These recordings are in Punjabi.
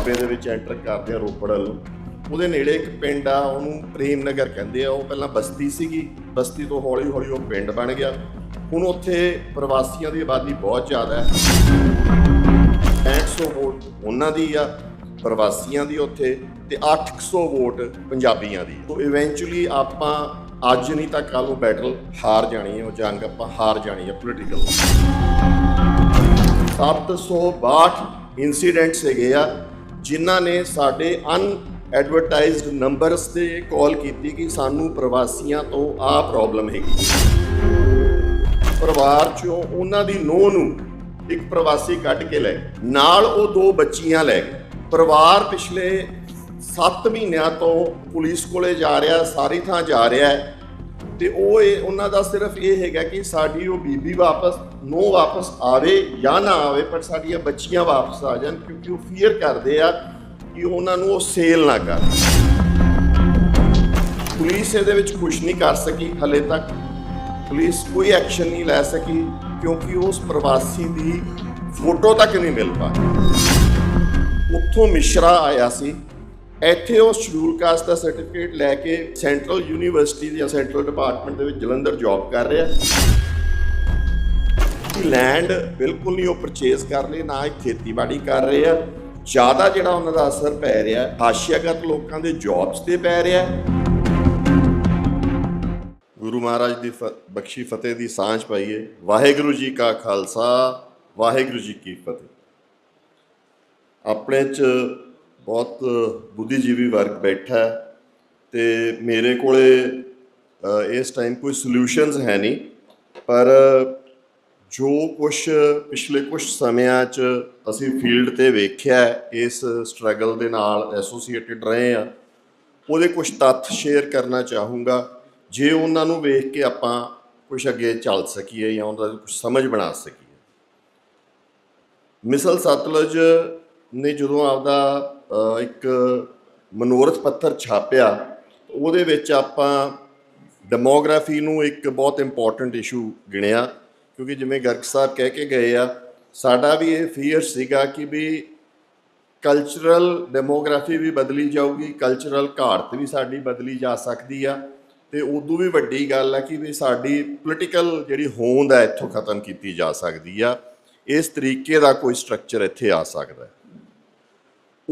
ਦੁਆਬੇ ਦੇ ਵਿੱਚ ਐਂਟਰ ਕਰਦੇ ਆ ਰੋਪੜ ਵੱਲੋਂ ਉਹਦੇ ਨੇੜੇ ਇੱਕ ਪਿੰਡ ਆ, ਉਹਨੂੰ ਪ੍ਰੇਮ ਨਗਰ ਕਹਿੰਦੇ ਆ। ਉਹ ਪਹਿਲਾਂ ਬਸਤੀ ਸੀਗੀ, ਬਸਤੀ ਤੋਂ ਹੌਲੀ ਹੌਲੀ ਉਹ ਪਿੰਡ ਬਣ ਗਿਆ। ਹੁਣ ਉੱਥੇ ਪ੍ਰਵਾਸੀਆਂ ਦੀ ਆਬਾਦੀ ਬਹੁਤ ਜ਼ਿਆਦਾ ਹੈ। 6500 ਵੋਟ ਉਹਨਾਂ ਦੀ ਆ, ਪ੍ਰਵਾਸੀਆਂ ਦੀ ਉੱਥੇ ਤੇ 800 ਵੋਟ ਪੰਜਾਬੀਆਂ ਦੀ। ਸੋ ਇਵੈਂਚੁਅਲੀ ਆਪਾਂ ਅੱਜ ਨਹੀਂ ਤਾਂ ਕੱਲ ਉਹ ਬੈਟਲ ਹਾਰ ਜਾਣੀ ਹੈ ਉਹ ਜੰਗ ਆਪਾਂ ਹਾਰ ਜਾਣੀ ਹੈ ਪੋਲੀਟੀਕਲ 762 ਇਨਸੀਡੈਂਟ ਹੈਗੇ ਆ। ਜਿਨ੍ਹਾਂ ਨੇ ਸਾਡੇ ਅਨ ਐਡਵਰਟਾਈਜ਼ਡ ਨੰਬਰਸ ਤੇ ਕਾਲ ਕੀਤੀ ਕਿ ਸਾਨੂੰ ਪ੍ਰਵਾਸੀਆਂ ਤੋਂ ਆਹ ਪ੍ਰੋਬਲਮ ਹੈਗੀ। ਪਰਿਵਾਰ ਚੋਂ ਉਹਨਾਂ ਦੀ ਨੂੰਹ ਨੂੰ ਇੱਕ ਪ੍ਰਵਾਸੀ ਕੱਢ ਕੇ ਲੈ ਨਾਲ ਉਹ ਦੋ ਬੱਚੀਆਂ ਲੈ ਪਰਿਵਾਰ ਪਿਛਲੇ 7 ਮਹੀਨਿਆਂ ਤੋਂ ਪੁਲਿਸ ਕੋਲੇ ਜਾ ਰਿਹਾ, ਸਾਰੀ ਥਾਂ ਜਾ ਰਿਹਾ ਹੈ। ਤੇ ਉਹ ਇਹ, ਉਹਨਾਂ ਦਾ ਸਿਰਫ ਇਹ ਹੈਗਾ ਕਿ ਸਾਡੀ ਉਹ ਬੀਬੀ ਵਾਪਸ ਨੋ ਵਾਪਸ ਆਵੇ ਜਾਂ ਨਾ ਆਵੇ, ਪਰ ਸਾਡੀਆਂ ਬੱਚੀਆਂ ਵਾਪਸ ਆ ਜਾਣ, ਕਿਉਂਕਿ ਉਹ ਫੀਅਰ ਕਰਦੇ ਆ ਕਿ ਉਹਨਾਂ ਨੂੰ ਉਹ ਸੇਲ ਨਾ ਕਰ। ਪੁਲਿਸ ਇਹਦੇ ਵਿੱਚ ਕੁਝ ਨਹੀਂ ਕਰ ਸਕੀ ਹਲੇ ਤੱਕ। ਪੁਲਿਸ ਕੋਈ ਐਕਸ਼ਨ ਨਹੀਂ ਲੈ ਸਕੀ, ਕਿਉਂਕਿ ਉਸ ਪ੍ਰਵਾਸੀ ਦੀ ਫੋਟੋ ਤੱਕ ਨਹੀਂ ਮਿਲ ਪਾਈ। ਉੱਥੋਂ ਮਿਸ਼ਰਾ ਆਇਆ ਸੀ ਇੱਥੇ ਉਹ ਸ਼ਡਿਊਲ ਕਾਸਟ ਦਾ ਸਰਟੀਫਿਕੇਟ ਲੈ ਕੇ ਸੈਂਟਰਲ ਯੂਨੀਵਰਸਿਟੀ ਜਾਂ ਸੈਂਟਰਲ ਡਿਪਾਰਟਮੈਂਟ ਦੇ ਵਿੱਚ ਜਲੰਧਰ ਜੌਬ ਕਰ ਰਿਹਾ ਲੈਂਡ ਬਿਲਕੁਲ ਨਹੀਂ ਉਹ ਪਰਚੇਸ ਕਰ ਲਈ ਨਾ ਹੀ ਖੇਤੀਬਾੜੀ ਕਰ ਰਹੇ ਆ। ਜ਼ਿਆਦਾ ਜਿਹੜਾ ਉਹਨਾਂ ਦਾ ਅਸਰ ਪੈ ਰਿਹਾ ਹੈ, ਹਾਸ਼ੀਆਗਤ ਲੋਕਾਂ ਦੇ ਜੌਬਸ ਤੇ ਪੈ ਰਿਹਾ ਗੁਰੂ ਮਹਾਰਾਜ ਦੀ ਫ- ਬਖਸ਼ੀ ਫਤਿਹ ਦੀ ਸਾਂਝ ਪਾਈਏ। ਵਾਹਿਗੁਰੂ ਜੀ ਕਾ ਖਾਲਸਾ ਵਾਹਿਗੁਰੂ ਜੀ ਕੀ ਫਤਿਹ। ਆਪਣੇ ਚ ਬਹੁਤ ਬੁੱਧੀਜੀਵੀ ਵਰਗ ਬੈਠਾ ਹੈ ਤੇ ਮੇਰੇ ਕੋਲੇ ਇਸ ਟਾਈਮ ਕੋਈ ਸੋਲੂਸ਼ਨਸ ਹੈ ਨਹੀਂ, ਪਰ ਜੋ ਕੁਝ ਪਿਛਲੇ ਕੁਝ ਸਮਿਆਂ 'ਚ ਅਸੀਂ ਫੀਲਡ ਤੇ ਵੇਖਿਆ ਇਸ ਸਟਰਗਲ ਦੇ ਨਾਲ ਐਸੋਸੀਏਟਿਡ ਰਹੇ ਆ ਉਹਦੇ ਕੁਝ ਤੱਥ ਸ਼ੇਅਰ ਕਰਨਾ ਚਾਹੂੰਗਾ। ਜੇ ਉਹਨਾਂ ਨੂੰ ਵੇਖ ਕੇ ਆਪਾਂ ਕੁਝ ਅੱਗੇ ਚੱਲ ਸਕੀਏ ਜਾਂ ਉਹਨਾਂ ਦਾ ਕੁਝ ਸਮਝ ਬਣਾ ਸਕੀਏ। ਮਿਸਲ ਸਤਲੁਜ ਨੇ ਜਦੋਂ ਆਪਦਾ ਇੱਕ ਮਨੋਰਥ ਪੱਤਰ ਛਾਪਿਆ, ਉਹਦੇ ਵਿੱਚ ਆਪਾਂ ਡੈਮੋਗ੍ਰਾਫੀ ਨੂੰ ਇੱਕ ਬਹੁਤ ਇੰਪੋਰਟੈਂਟ ਇਸ਼ੂ ਗਿਣਿਆ, ਕਿਉਂਕਿ ਜਿਵੇਂ ਗਰਗ ਸਾਹਿਬ ਕਹਿ ਕੇ ਗਏ ਆ, ਸਾਡਾ ਵੀ ਇਹ ਫੀਅਰ ਸੀਗਾ ਕਿ ਵੀ ਕਲਚਰਲ ਡੈਮੋਗ੍ਰਾਫੀ ਵੀ ਬਦਲੀ ਜਾਊਗੀ ਕਲਚਰਲ ਘਾੜਤ ਵੀ ਸਾਡੀ ਬਦਲੀ ਜਾ ਸਕਦੀ ਆ, ਤੇ ਉਦੋਂ ਵੀ ਵੱਡੀ ਗੱਲ ਆ ਕਿ ਵੀ ਸਾਡੀ ਪੋਲੀਟੀਕਲ ਜਿਹੜੀ ਹੋਂਦ ਹੈ ਇੱਥੋਂ ਖਤਮ ਕੀਤੀ ਜਾ ਸਕਦੀ ਆ, ਇਸ ਤਰੀਕੇ ਦਾ ਕੋਈ ਸਟਰਕਚਰ ਇੱਥੇ ਆ ਸਕਦਾ। ਹੈ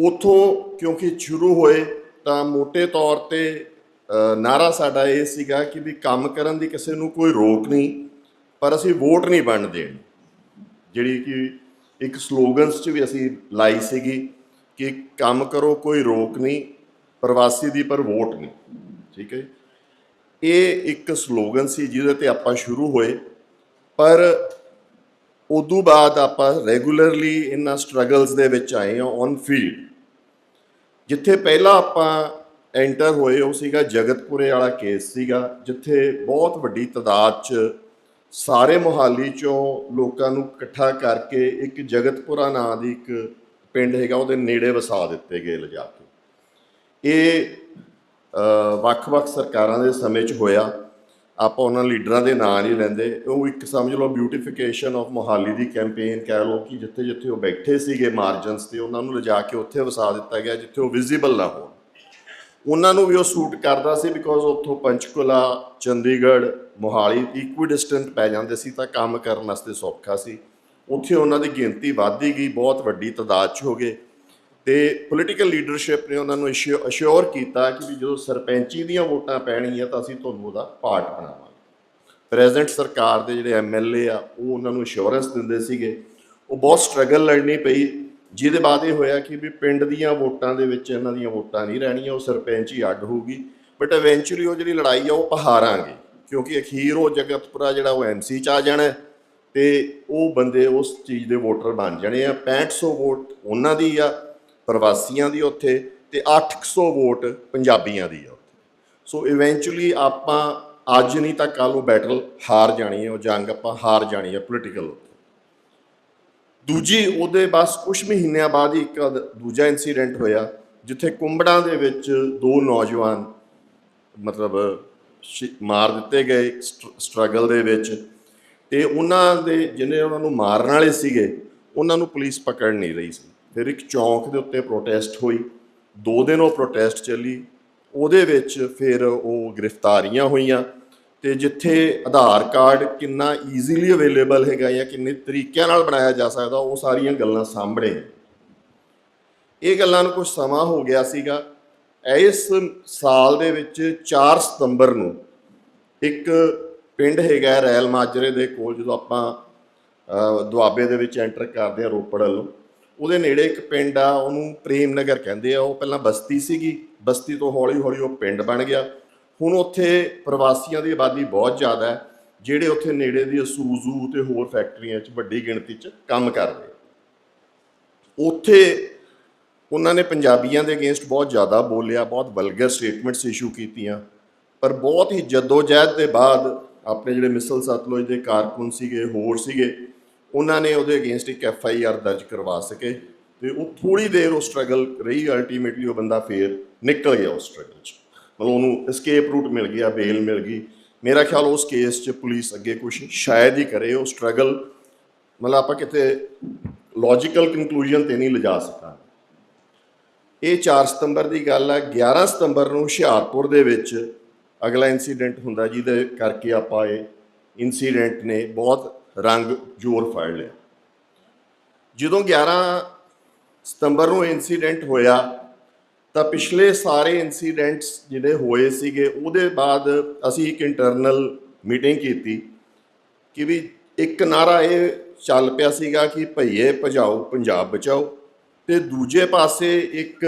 ਉਥੋਂ ਕਿਉਂਕਿ ਸ਼ੁਰੂ ਹੋਏ ਤਾਂ ਮੋٹے ਤੌਰ ਤੇ ਅ, ਨਾਰਾ ਸਾਡਾ ਇਹ ਸੀਗਾ ਕਿ ਵੀ ਕੰਮ ਕਰਨ ਦੀ ਕਿਸੇ ਨੂੰ ਕੋਈ ਰੋਕ ਨਹੀਂ ਪਰ ਅਸੀਂ ਵੋਟ ਨਹੀਂ ਬਣ ਦੇਣੀ। ਜਿਹੜੀ ਕਿ ਇੱਕ ਸਲੋਗਨਸ 'ਚ ਵੀ ਅਸੀਂ ਲਾਈ ਸੀਗੀ ਕਿ ਕੰਮ ਕਰੋ ਕੋਈ ਰੋਕ ਨਹੀਂ ਪ੍ਰਵਾਸੀ ਦੀ ਪਰ ਵੋਟ ਨਹੀਂ। ਠੀਕ ਹੈ ਇਹ ਇੱਕ ਸਲੋਗਨ ਸੀ ਜਿਹਦੇ ਤੇ ਆਪਾਂ ਸ਼ੁਰੂ ਹੋਏ ਪਰ ਉਦੋਂ ਬਾਅਦ ਆਪਾਂ ਰੈਗੂਲਰਲੀ ਇਹਨਾਂ ਸਟਰਗਲਸ ਦੇ ਵਿੱਚ ਆਏ ਹਾਂ ਔਨ ਫੀਲਡ ਜਿੱਥੇ ਪਹਿਲਾਂ ਆਪਾਂ ਐਂਟਰ ਹੋਏ, ਉਹ ਸੀਗਾ ਜਗਤਪੁਰੇ ਵਾਲਾ ਕੇਸ ਸੀਗਾ, ਜਿੱਥੇ ਬਹੁਤ ਵੱਡੀ ਤਾਦਾਦ 'ਚ ਸਾਰੇ ਮੁਹਾਲੀ ਚੋਂ ਲੋਕਾਂ ਨੂੰ ਇਕੱਠਾ ਕਰਕੇ ਇੱਕ ਜਗਤਪੁਰਾ ਨਾਂ ਦੀ ਇੱਕ ਪਿੰਡ ਹੈਗਾ, ਉਹਦੇ ਨੇੜੇ ਵਸਾ ਦਿੱਤੇ ਗਏ ਲਿਜਾ ਕੇ ਇਹ ਵੱਖ-ਵੱਖ ਸਰਕਾਰਾਂ ਦੇ ਸਮੇਂ 'ਚ ਹੋਇਆ। ਆਪਾਂ ਉਹਨਾਂ ਲੀਡਰਾਂ ਦੇ ਨਾਂ ਨਹੀਂ ਲੈਂਦੇ। ਉਹ ਇੱਕ ਸਮਝ ਲਓ ਬਿਊਟੀਫਿਕੇਸ਼ਨ ਆਫ ਮੋਹਾਲੀ ਦੀ ਕੈਂਪੇਨ ਕਹਿ ਲਓ ਕਿ ਜਿੱਥੇ ਜਿੱਥੇ ਉਹ ਬੈਠੇ ਸੀਗੇ ਮਾਰਜਨਸ ਤੇ ਉਹਨਾਂ ਨੂੰ ਲਿਜਾ ਕੇ ਉੱਥੇ ਵਸਾ ਦਿੱਤਾ ਗਿਆ ਜਿੱਥੇ ਉਹ ਵਿਜ਼ੀਬਲ ਨਾ ਹੋਣ। ਉਹਨਾਂ ਨੂੰ ਵੀ ਉਹ ਸੂਟ ਕਰਦਾ ਸੀ ਬਿਕੋਜ਼ ਉੱਥੋਂ ਪੰਚਕੁਲਾ, ਚੰਡੀਗੜ੍ਹ, ਮੋਹਾਲੀ ਇਕੁਇਡਿਸਟੈਂਟ ਪੈ ਜਾਂਦੇ ਸੀ ਤਾਂ ਕੰਮ ਕਰਨ ਵਾਸਤੇ ਸੌਖਾ ਸੀ। ਉੱਥੇ ਉਹਨਾਂ ਦੀ ਗਿਣਤੀ ਵੱਧਦੀ ਗਈ, ਬਹੁਤ ਵੱਡੀ ਤਾਦਾਦ 'ਚ ਹੋ ਗਏ। ਤੇ ਪੋਲੀਟੀਕਲ ਲੀਡਰਸ਼ਿਪ ਨੇ ਉਹਨਾਂ ਨੂੰ ਅਸ਼ੋਰ ਕੀਤਾ ਕਿ ਵੀ ਜਦੋਂ ਸਰਪੰਚੀ ਦੀਆਂ ਵੋਟਾਂ ਪੈਣੀਆਂ ਤਾਂ ਅਸੀਂ ਤੁਹਾਨੂੰ ਉਹਦਾ ਪਾਰਟ ਬਣਾਵਾਂਗੇ। ਪ੍ਰੈਜ਼ੈਂਟ ਸਰਕਾਰ ਦੇ ਜਿਹੜੇ ਐਮਐਲਏ ਆ, ਉਹ ਉਹਨਾਂ ਨੂੰ ਅਸ਼ੋਰੈਂਸ ਦਿੰਦੇ ਸੀਗੇ। ਉਹ ਬਹੁਤ ਸਟਰਗਲ ਲੜਨੀ ਪਈ, ਜਿਹਦੇ ਬਾਅਦ ਇਹ ਹੋਇਆ ਕਿ ਵੀ ਪਿੰਡ ਦੀਆਂ ਵੋਟਾਂ ਦੇ ਵਿੱਚ ਇਹਨਾਂ ਦੀਆਂ ਵੋਟਾਂ ਨਹੀਂ ਰਹਿਣੀਆਂ, ਉਹ ਸਰਪੰਚ ਹੀ ਅੱਡ ਹੋਊਗੀ। ਬਟ ਇਵੈਂਚੁਅਲੀ ਉਹ ਜਿਹੜੀ ਲੜਾਈ ਆ, ਉਹ ਪਹਾਰਾਂਗੇ ਕਿਉਂਕਿ ਅਖੀਰ ਉਹ ਜਗਤਪੁਰਾ ਜਿਹੜਾ ਉਹ ਐਮਸੀ ਚ ਆ ਜਾਣਾ ਹੈ ਤੇ ਉਹ ਬੰਦੇ ਉਸ ਚੀਜ਼ ਦੇ ਵੋਟਰ ਬਣ ਜਾਣੇ ਆ। 6500 ਵੋਟ ਉਹਨਾਂ ਦੀ ਆ ਪ੍ਰਵਾਸੀਆਂ ਦੀ ਉੱਥੇ ਤੇ 800 ਵੋਟ ਪੰਜਾਬੀਆਂ ਦੀ ਆ ਉੱਥੇ। ਸੋ ਇਵੈਂਚੁਅਲੀ ਆਪਾਂ ਅੱਜ ਨਹੀਂ ਤਾਂ ਕੱਲ ਉਹ ਬੈਟਲ ਹਾਰ ਜਾਣੀ ਹੈ, ਉਹ ਜੰਗ ਆਪਾਂ ਹਾਰ ਜਾਣੀ ਹੈ ਪੋਲੀਟੀਕਲ ਦੂਜੀ ਉਹਦੇ ਬਸ ਕੁਝ ਮਹੀਨਿਆਂ ਬਾਅਦ ਹੀ ਇੱਕ ਦੂਜਾ ਇਨਸੀਡੈਂਟ ਹੋਇਆ, ਜਿੱਥੇ ਕੁੰਬੜਾਂ ਦੇ ਵਿੱਚ ਦੋ ਨੌਜਵਾਨ ਮਤਲਬ ਮਾਰ ਦਿੱਤੇ ਗਏ ਸਟਰਗਲ ਦੇ ਵਿੱਚ ਤੇ ਉਹਨਾਂ ਦੇ ਜਿਹਨੇ ਉਹਨਾਂ ਨੂੰ ਮਾਰਨ ਵਾਲੇ ਸੀਗੇ, ਉਹਨਾਂ ਨੂੰ ਪੁਲਿਸ ਪਕੜ ਨਹੀਂ ਰਹੀ ਸੀ। ਫਿਰ ਇੱਕ ਚੌਂਕ ਦੇ ਉੱਤੇ ਪ੍ਰੋਟੈਸਟ ਹੋਈ। ਦੋ ਦਿਨ ਉਹ ਪ੍ਰੋਟੈਸਟ ਚੱਲੀ। ਉਹਦੇ ਵਿੱਚ ਫਿਰ ਉਹ ਗ੍ਰਿਫਤਾਰੀਆਂ ਹੋਈਆਂ ਤੇ ਜਿੱਥੇ ਆਧਾਰ ਕਾਰਡ ਕਿੰਨਾ ਈਜ਼ੀਲੀ ਅਵੇਲੇਬਲ ਹੈਗਾ ਜਾਂ ਕਿੰਨੇ ਤਰੀਕਿਆਂ ਨਾਲ ਬਣਾਇਆ ਜਾ ਸਕਦਾ, ਉਹ ਸਾਰੀਆਂ ਗੱਲਾਂ ਸਾਹਮਣੇ ਇਹ ਗੱਲਾਂ ਨੂੰ ਕੁਝ ਸਮਾਂ ਹੋ ਗਿਆ ਸੀਗਾ। ਇਸ ਸਾਲ ਦੇ ਵਿੱਚ 4 ਸਤੰਬਰ ਨੂੰ ਇੱਕ ਪਿੰਡ ਹੈਗਾ ਰੈਲ ਮਾਜਰੇ ਦੇ ਕੋਲ, ਜਦੋਂ ਆਪਾਂ ਦੁਆਬੇ ਦੇ ਵਿੱਚ ਐਂਟਰ ਕਰਦੇ ਆ ਰੋਪੜ ਵੱਲੋਂ ਉਹਦੇ ਨੇੜੇ ਇੱਕ ਪਿੰਡ ਆ, ਉਹਨੂੰ ਪ੍ਰੇਮ ਨਗਰ ਕਹਿੰਦੇ ਆ, ਉਹ ਪਹਿਲਾਂ ਬਸਤੀ ਸੀਗੀ, ਬਸਤੀ ਤੋਂ ਹੌਲੀ ਹੌਲੀ ਉਹ ਪਿੰਡ ਬਣ ਗਿਆ ਹੁਣ ਉੱਥੇ ਪ੍ਰਵਾਸੀਆਂ ਦੀ ਆਬਾਦੀ ਬਹੁਤ ਜ਼ਿਆਦਾ ਹੈ, ਜਿਹੜੇ ਉੱਥੇ ਨੇੜੇ ਦੀ ਸੂਜ਼ੂ ਤੇ ਹੋਰ ਫੈਕਟਰੀਆਂ 'ਚ ਵੱਡੀ ਗਿਣਤੀ 'ਚ ਕੰਮ ਕਰਦੇ ਆ। ਉੱਥੇ ਉਹਨਾਂ ਨੇ ਪੰਜਾਬੀਆਂ ਦੇ ਅਗੇਂਸਟ ਬਹੁਤ ਜ਼ਿਆਦਾ ਬੋਲਿਆ, ਬਹੁਤ ਵਲਗਰ ਸਟੇਟਮੈਂਟਸ ਇਸ਼ੂ ਕੀਤੀਆਂ, ਪਰ ਬਹੁਤ ਹੀ ਜਦੋਜਹਿਦ ਦੇ ਬਾਅਦ ਆਪਣੇ ਜਿਹੜੇ ਮਿਸਲ ਸਤਲੁਜ ਦੇ ਕਾਰਕੁਨ ਸੀਗੇ, ਹੋਰ ਸੀਗੇ ਉਹਨਾਂ ਨੇ ਉਹਦੇ ਅਗੇਂਸਟ ਇੱਕ ਐਫ ਆਈ ਆਰ ਦਰਜ ਕਰਵਾ ਸਕੇ ਤੇ ਉਹ ਥੋੜੀ ਦੇਰ ਉਹ ਸਟਰਗਲ ਰਹੀ ਅਲਟੀਮੇਟਲੀ ਉਹ ਬੰਦਾ ਫੇਰ ਨਿਕਲ ਗਿਆ ਉਸ ਸਟਰਗਲ 'ਚ। ਮਤਲਬ ਉਹਨੂੰ ਐਸਕੇਪ ਰੂਟ ਮਿਲ ਗਿਆ ਬੇਲ ਮਿਲ ਗਈ। ਮੇਰਾ ਖਿਆਲ ਉਸ ਕੇਸ 'ਚ ਪੁਲਿਸ ਅੱਗੇ ਕੁਝ ਸ਼ਾਇਦ ਹੀ ਕਰੇ, ਉਹ ਸਟਰਗਲ ਮਤਲਬ ਆਪਾਂ ਕਿਤੇ ਲੌਜੀਕਲ ਕਨਕਲੂਜਨ ਤੇ ਨਹੀਂ ਲਿਜਾ ਸਕਾਂਗੇ। ਇਹ 4 ਸਤੰਬਰ ਦੀ ਗੱਲ ਹੈ 11 ਸਤੰਬਰ ਨੂੰ ਹੁਸ਼ਿਆਰਪੁਰ ਦੇ ਵਿੱਚ ਅਗਲਾ ਇਨਸੀਡੈਂਟ ਹੁੰਦਾ ਜਿਹਦੇ ਕਰਕੇ ਆਪਾਂ ਇਹ ਇਨਸੀਡੈਂਟ ਨੇ ਬਹੁਤ ਰੰਗ ਜੋਰ ਫੜ ਲਿਆ। ਜਦੋਂ 11 ਸਤੰਬਰ ਨੂੰ ਇਨਸੀਡੈਂਟ ਹੋਇਆ, ਤਾਂ ਪਿਛਲੇ ਸਾਰੇ ਇਨਸੀਡੈਂਟਸ ਜਿਹੜੇ ਹੋਏ ਸੀਗੇ, ਉਹਦੇ ਬਾਅਦ ਅਸੀਂ ਇੱਕ ਇੰਟਰਨਲ ਮੀਟਿੰਗ ਕੀਤੀ ਕਿ ਵੀ ਇੱਕ ਨਾਰਾ ਇਹ ਚੱਲ ਪਿਆ ਸੀਗਾ ਕਿ ਭਈਏ ਭਜਾਓ, ਪੰਜਾਬ ਬਚਾਓ। ਤੇ ਦੂਜੇ ਪਾਸੇ ਇੱਕ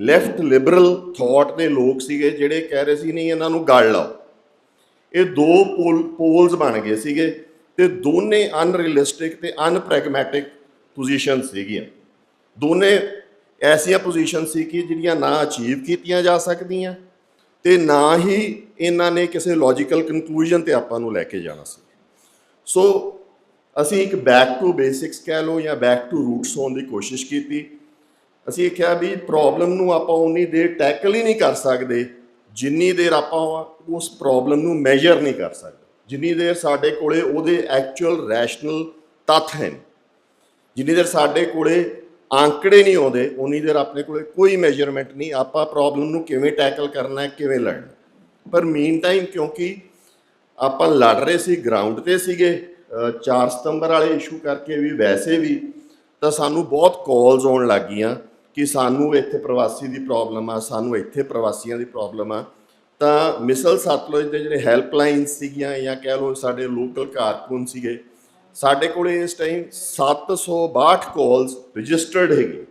ਲੈਫਟ ਲਿਬਰਲ ਥਾਟ ਦੇ ਲੋਕ ਸੀਗੇ ਜਿਹੜੇ ਕਹਿ ਰਹੇ ਸੀ, ਨਹੀਂ, ਇਹਨਾਂ ਨੂੰ ਗਾਲ ਲਾਓ। ਇਹ ਦੋ ਪੋਲ ਪੋਲਸ ਬਣ ਗਏ ਸੀਗੇ। ਤੇ ਦੋਨੇ ਅਨਰੀਅਲਿਸਟਿਕ ਤੇ ਅਨਪ੍ਰੈਗਮੈਟਿਕ ਪੋਜੀਸ਼ਨ ਸੀਗੀਆਂ। ਦੋਨੇ ਐਸੀਆਂ ਪੋਜੀਸ਼ਨ ਸੀ ਕਿ ਜਿਹੜੀਆਂ ਨਾ ਅਚੀਵ ਕੀਤੀਆਂ ਜਾ ਸਕਦੀਆਂ ਤੇ ਨਾ ਹੀ ਇਹਨਾਂ ਨੇ ਕਿਸੇ ਲੌਜੀਕਲ ਕਨਕਲੂਜਨ ਤੇ ਆਪਾਂ ਨੂੰ ਲੈ ਕੇ ਜਾਣਾ ਸੀ। ਸੋ ਅਸੀਂ ਇੱਕ ਬੈਕ ਟੂ ਬੇਸਿਕਸ ਕਹਿ ਲਓ ਜਾਂ ਬੈਕ ਟੂ ਰੂਟਸ ਹੋਣ ਦੀ ਕੋਸ਼ਿਸ਼ ਕੀਤੀ। ਅਸੀਂ ਇਹ ਕਿਹਾ ਵੀ ਪ੍ਰੋਬਲਮ ਨੂੰ ਆਪਾਂ ਉਨੀ ਦੇਰ ਟੈਕਲ ਹੀ ਨਹੀਂ ਕਰ ਸਕਦੇ। ਜਿੰਨੀ ਦੇਰ ਆਪਾਂ ਉਸ ਪ੍ਰੋਬਲਮ ਨੂੰ ਮੈਜ਼ਰ ਨਹੀਂ ਕਰ ਸਕਦੇ। ਜਿੰਨੀ ਦੇਰ ਸਾਡੇ ਕੋਲੇ ਉਹਦੇ ਐਕਚੁਅਲ ਰੈਸ਼ਨਲ ਤੱਥ ਹਨ, ਜਿੰਨੀ ਦੇਰ ਸਾਡੇ ਕੋਲੇ ਆંકੜੇ ਨਹੀਂ ਆਉਂਦੇ, ਉਨੀ ਦੇਰ ਆਪਣੇ ਕੋਲੇ ਕੋਈ ਮੈਜ਼ਰਮੈਂਟ ਨਹੀਂ, ਆਪਾਂ ਪ੍ਰੋਬਲਮ ਨੂੰ ਕਿਵੇਂ ਟੈਕਲ ਕਰਨਾ ਹੈ ਕਿਵੇਂ ਲੜਨਾ। ਪਰ ਮੀਨ ਟਾਈਮ ਕਿਉਂਕਿ ਆਪਾਂ ਲੜ ਰਹੇ ਸੀ ਗਰਾਊਂਡ ਤੇ ਸੀਗੇ 4 ਸਤੰਬਰ ਵਾਲੇ ਇਸ਼ੂ ਕਰਕੇ ਵੀ, ਵੈਸੇ ਵੀ ਤਾਂ ਸਾਨੂੰ ਬਹੁਤ ਕਾਲਸ ਆਉਣ ਲੱਗ ਗਈਆਂ ਕਿ ਸਾਨੂੰ ਇੱਥੇ ਪ੍ਰਵਾਸੀ ਦੀ ਪ੍ਰੋਬਲਮ ਆ, ਸਾਨੂੰ ਇੱਥੇ ਪ੍ਰਵਾਸੀਆਂ ਦੀ ਪ੍ਰੋਬਲਮ ਆ। ਤਾਂ ਮਿਸਲ ਸਤਲੁਜ ਦੇ ਜਿਹੜੇ ਹੈਲਪਲਾਈਨ ਸੀਗੀਆਂ ਜਾਂ ਕਹਿ ਲਓ ਸਾਡੇ ਲੋਕਲ ਕਾਰਕੁਨ ਸੀਗੇ, ਸਾਡੇ ਕੋਲੇ ਇਸ ਟਾਈਮ 762 ਕਾਲਸ ਰਜਿਸਟਰਡ ਹੈਗੇ।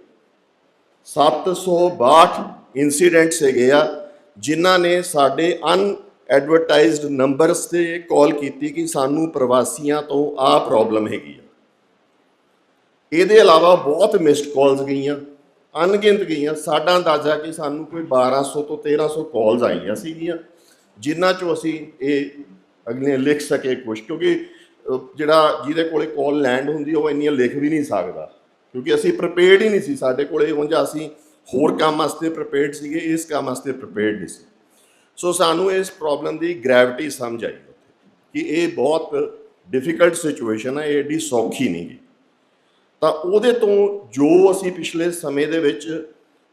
762 ਇਨਸੀਡੈਂਟਸ ਹੈਗੇ ਆ, ਜਿਨ੍ਹਾਂ ਨੇ ਸਾਡੇ ਅਨ ਐਡਵਰਟਾਈਜ਼ਡ ਨੰਬਰਸ ਤੇ ਕਾਲ ਕੀਤੀ ਕਿ ਸਾਨੂੰ ਪ੍ਰਵਾਸੀਆਂ ਤੋਂ ਆ ਪ੍ਰੋਬਲਮ ਹੈਗੀ ਆ। ਇਹਦੇ ਇਲਾਵਾ ਬਹੁਤ ਮਿਸਡ ਕਾਲਸ ਗਈਆਂ। ਅਣਗਿਣਤ ਗਈਆਂ। ਸਾਡਾ ਅੰਦਾਜ਼ਾ ਕਿ ਸਾਨੂੰ ਕੋਈ 1200 ਤੋਂ 1300 ਕਾਲਸ ਆਈਆਂ ਸੀਗੀਆਂ, ਜਿਨ੍ਹਾਂ ਚੋਂ ਅਸੀਂ ਇਹ ਅਗਲੇ ਲਿਖ ਸਕੇ ਕੁਝ ਕਿਉਂਕਿ ਜਿਹੜਾ ਜਿਹਦੇ ਕੋਲੇ ਕਾਲ ਲੈਂਡ ਹੁੰਦੀ, ਉਹ ਇੰਨੀਆਂ ਲਿਖ ਵੀ ਨਹੀਂ ਸਕਦਾ। ਕਿਉਂਕਿ ਅਸੀਂ ਪ੍ਰਿਪੇਅਰਡ ਹੀ ਨਹੀਂ ਸੀ। ਸਾਡੇ ਕੋਲੇ ਉਂਝ ਅਸੀਂ ਹੋਰ ਕੰਮ ਵਾਸਤੇ ਪ੍ਰਿਪੇਅਰਡ ਸੀਗੇ, ਇਸ ਕੰਮ ਵਾਸਤੇ ਪ੍ਰਿਪੇਅਰਡ ਨਹੀਂ ਸੀ। ਸੋ ਸਾਨੂੰ ਇਸ ਪ੍ਰੋਬਲਮ ਦੀ ਗ੍ਰੈਵਿਟੀ ਸਮਝ ਆਈ ਕਿ ਇਹ ਬਹੁਤ ਡਿਫਿਕਲਟ ਸਿਚੁਏਸ਼ਨ ਹੈ, ਇਹ ਏਡੀ ਸੌਖੀ ਨਹੀਂ ਗੀ ਤਾਂ ਉਹਦੇ ਤੋਂ ਜੋ ਅਸੀਂ ਪਿਛਲੇ ਸਮੇਂ ਦੇ ਵਿੱਚ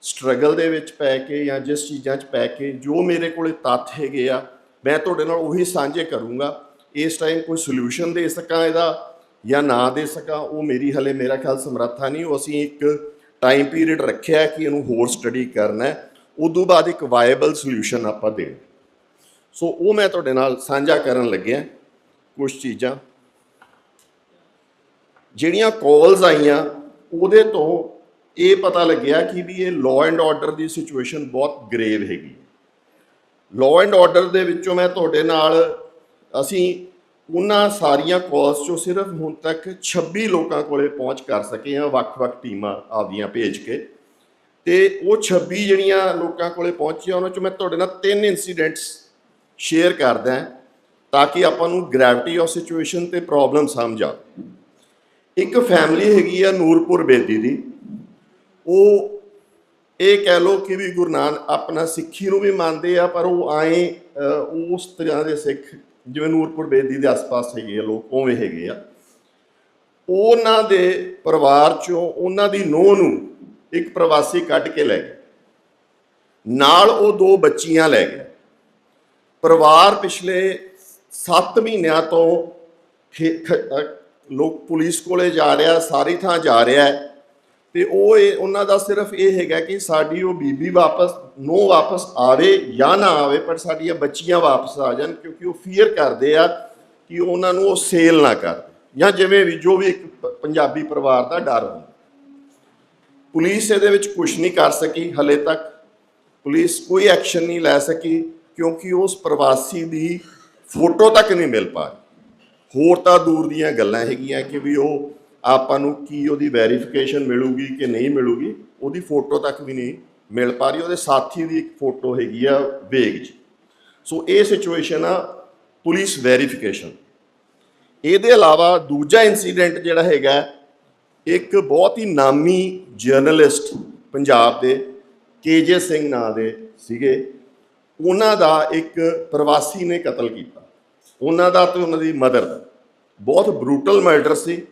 ਸਟਰਗਲ ਦੇ ਵਿੱਚ ਪੈ ਕੇ ਜਾਂ ਜਿਸ ਚੀਜ਼ਾਂ 'ਚ ਪੈ ਕੇ ਜੋ ਮੇਰੇ ਕੋਲੇ ਤੱਥ ਹੈਗੇ ਆ, ਮੈਂ ਤੁਹਾਡੇ ਨਾਲ ਉਹੀ ਸਾਂਝੇ ਕਰੂੰਗਾ। ਇਸ ਟਾਈਮ ਕੋਈ ਸੋਲੂਸ਼ਨ ਦੇ ਸਕਾਂ ਇਹਦਾ ਜਾਂ ਨਾ ਦੇ ਸਕਾਂ, ਉਹ ਮੇਰੀ ਹਲੇ ਮੇਰਾ ਖਿਆਲ ਸਮਰੱਥਾ ਨਹੀਂ। ਉਹ ਅਸੀਂ ਇੱਕ ਟਾਈਮ ਪੀਰੀਅਡ ਰੱਖਿਆ ਕਿ ਇਹਨੂੰ ਹੋਰ ਸਟੱਡੀ ਕਰਨਾ ਹੈ। ਉਦੋਂ ਬਾਅਦ ਇੱਕ ਵਾਇਬਲ ਸੋਲੂਸ਼ਨ ਆਪਾਂ ਦੇ ਸੋ ਉਹ ਮੈਂ ਤੁਹਾਡੇ ਨਾਲ ਸਾਂਝਾ ਕਰਨ ਲੱਗਿਆ ਕੁਝ ਚੀਜ਼ਾਂ। ਜਿਹੜੀਆਂ ਕਾਲਸ ਆਈਆਂ, ਉਹਦੇ ਤੋਂ ਇਹ ਪਤਾ ਲੱਗਿਆ ਕਿ ਵੀ ਇਹ ਲਾਅ ਐਂਡ ਆਰਡਰ ਦੀ ਸਿਚੁਏਸ਼ਨ ਬਹੁਤ ਗ੍ਰੇਵ ਹੈਗੀ। ਲਾਅ ਐਂਡ ਆਰਡਰ ਦੇ ਵਿੱਚੋਂ ਮੈਂ ਤੁਹਾਡੇ ਨਾਲ ਅਸੀਂ ਉਹਨਾਂ ਸਾਰੀਆਂ ਕਾਲਸ ਚੋਂ ਸਿਰਫ ਹੁਣ ਤੱਕ 26 ਲੋਕਾਂ ਕੋਲੇ ਪਹੁੰਚ ਕਰ ਸਕੇ ਹਾਂ, ਵੱਖ-ਵੱਖ ਟੀਮਾਂ ਆਪਦੀਆਂ ਭੇਜ ਕੇ। ਤੇ ਉਹ 26 ਜਿਹੜੀਆਂ ਲੋਕਾਂ ਕੋਲੇ ਪਹੁੰਚੀਆਂ, ਉਹਨਾਂ ਚੋਂ ਮੈਂ ਤੁਹਾਡੇ ਨਾਲ ਤਿੰਨ ਇਨਸੀਡੈਂਟਸ ਸ਼ੇਅਰ ਕਰਦਾ ਤਾਂ ਕਿ ਆਪਾਂ ਨੂੰ ਗ੍ਰੈਵਿਟੀ ਆਫ ਸਿਚੁਏਸ਼ਨ ਤੇ ਪ੍ਰੋਬਲਮ ਸਮਝ ਆ ਇੱਕ ਫੈਮਿਲੀ ਹੈਗੀ ਆ ਨੂਰਪੁਰ ਬੇਦੀ ਦੀ। ਉਹ ਇਹ ਕਹਿ ਲੋ ਕਿ ਵੀ ਗੁਰੂ ਨਾਨਕ ਆਪਣਾ ਸਿੱਖੀ ਨੂੰ ਵੀ ਮੰਨਦੇ ਆ, ਪਰ ਉਹ ਆਏ ਉਸ ਤਰ੍ਹਾਂ ਦੇ ਸਿੱਖ ਜਿਵੇਂ ਨੂਰਪੁਰ ਬੇਦੀ ਦੇ ਆਸ-ਪਾਸ ਹੈਗੇ ਆ, ਲੋਕ ਉਵੇਂ ਹੈਗੇ ਆ। ਉਹਨਾਂ ਦੇ ਪਰਿਵਾਰ ਚੋਂ ਉਹਨਾਂ ਦੀ ਨੂੰਹ ਨੂੰ ਇੱਕ ਪ੍ਰਵਾਸੀ ਕੱਢ ਕੇ ਲੈ ਗਏ। ਨਾਲ ਉਹ ਦੋ ਬੱਚੀਆਂ ਲੈ ਗਏ। ਪਰਿਵਾਰ ਪਿਛਲੇ 7 ਮਹੀਨਿਆਂ ਤੋਂ ਖੇ- ਲੋਕ ਪੁਲਿਸ ਕੋਲੇ ਜਾ ਰਿਹਾ, ਸਾਰੀ ਥਾਂ ਜਾ ਰਿਹਾ ਹੈ। ਤੇ ਉਹ ਇਹ, ਉਹਨਾਂ ਦਾ ਸਿਰਫ ਇਹ ਹੈਗਾ ਕਿ ਸਾਡੀ ਉਹ ਬੀਬੀ ਵਾਪਸ ਨੋ ਵਾਪਸ ਆਵੇ ਜਾਂ ਨਾ ਆਵੇ, ਪਰ ਸਾਡੀਆਂ ਬੱਚੀਆਂ ਵਾਪਸ ਆ ਜਾਣ, ਕਿਉਂਕਿ ਉਹ ਫੀਅਰ ਕਰਦੇ ਆ ਕਿ ਉਹਨਾਂ ਨੂੰ ਉਹ ਸੇਲ ਨਾ ਕਰ ਜਾਂ ਜਿਵੇਂ ਵੀ, ਜੋ ਵੀ ਇੱਕ ਪੰਜਾਬੀ ਪਰਿਵਾਰ ਦਾ ਡਰ ਹੁੰਦਾ। ਪੁਲਿਸ ਇਹਦੇ ਵਿੱਚ ਕੁਝ ਨਹੀਂ ਕਰ ਸਕੀ ਹਲੇ ਤੱਕ। ਪੁਲਿਸ ਕੋਈ ਐਕਸ਼ਨ ਨਹੀਂ ਲੈ ਸਕੀ, ਕਿਉਂਕਿ ਉਸ ਪ੍ਰਵਾਸੀ ਦੀ ਫੋਟੋ ਤੱਕ ਨਹੀਂ ਮਿਲ ਪਾ ਰਹੀ। ਹੋਰ ਤਾਂ ਦੂਰ ਦੀਆਂ ਗੱਲਾਂ ਹੈਗੀਆਂ ਕਿ ਵੀ ਉਹ ਆਪਾਂ ਨੂੰ ਕੀ ਉਹਦੀ ਵੈਰੀਫਿਕੇਸ਼ਨ ਮਿਲੂਗੀ ਕਿ ਨਹੀਂ ਮਿਲੂਗੀ, ਉਹਦੀ ਫੋਟੋ ਤੱਕ ਵੀ ਨਹੀਂ ਮਿਲ ਪਾ ਰਹੀ, ਉਹਦੇ ਸਾਥੀ ਦੀ ਇੱਕ ਫੋਟੋ ਹੈਗੀ ਆ ਵੇਗ 'ਚ। ਸੋ ਇਹ ਸਿਚੁਏਸ਼ਨ ਆ ਪੁਲਿਸ ਵੈਰੀਫਿਕੇਸ਼ਨ ਇਹਦੇ ਇਲਾਵਾ ਦੂਜਾ ਇਨਸੀਡੈਂਟ ਜਿਹੜਾ ਹੈਗਾ, ਇੱਕ ਬਹੁਤ ਹੀ ਨਾਮੀ ਜਰਨਲਿਸਟ ਪੰਜਾਬ ਦੇ, ਕੇਜੇ ਸਿੰਘ ਨਾਂ ਦੇ ਸੀਗੇ। ਉਹਨਾਂ ਦਾ ਇੱਕ ਪ੍ਰਵਾਸੀ ਨੇ ਕਤਲ ਕੀਤਾ। ਉਹਨਾਂ ਦਾ ਤੇ ਉਹਨਾਂ ਦੀ ਮਦਰ ਦਾ। ਬਹੁਤ ਬਰੂਟਲ ਮਰਡਰ ਸੀ।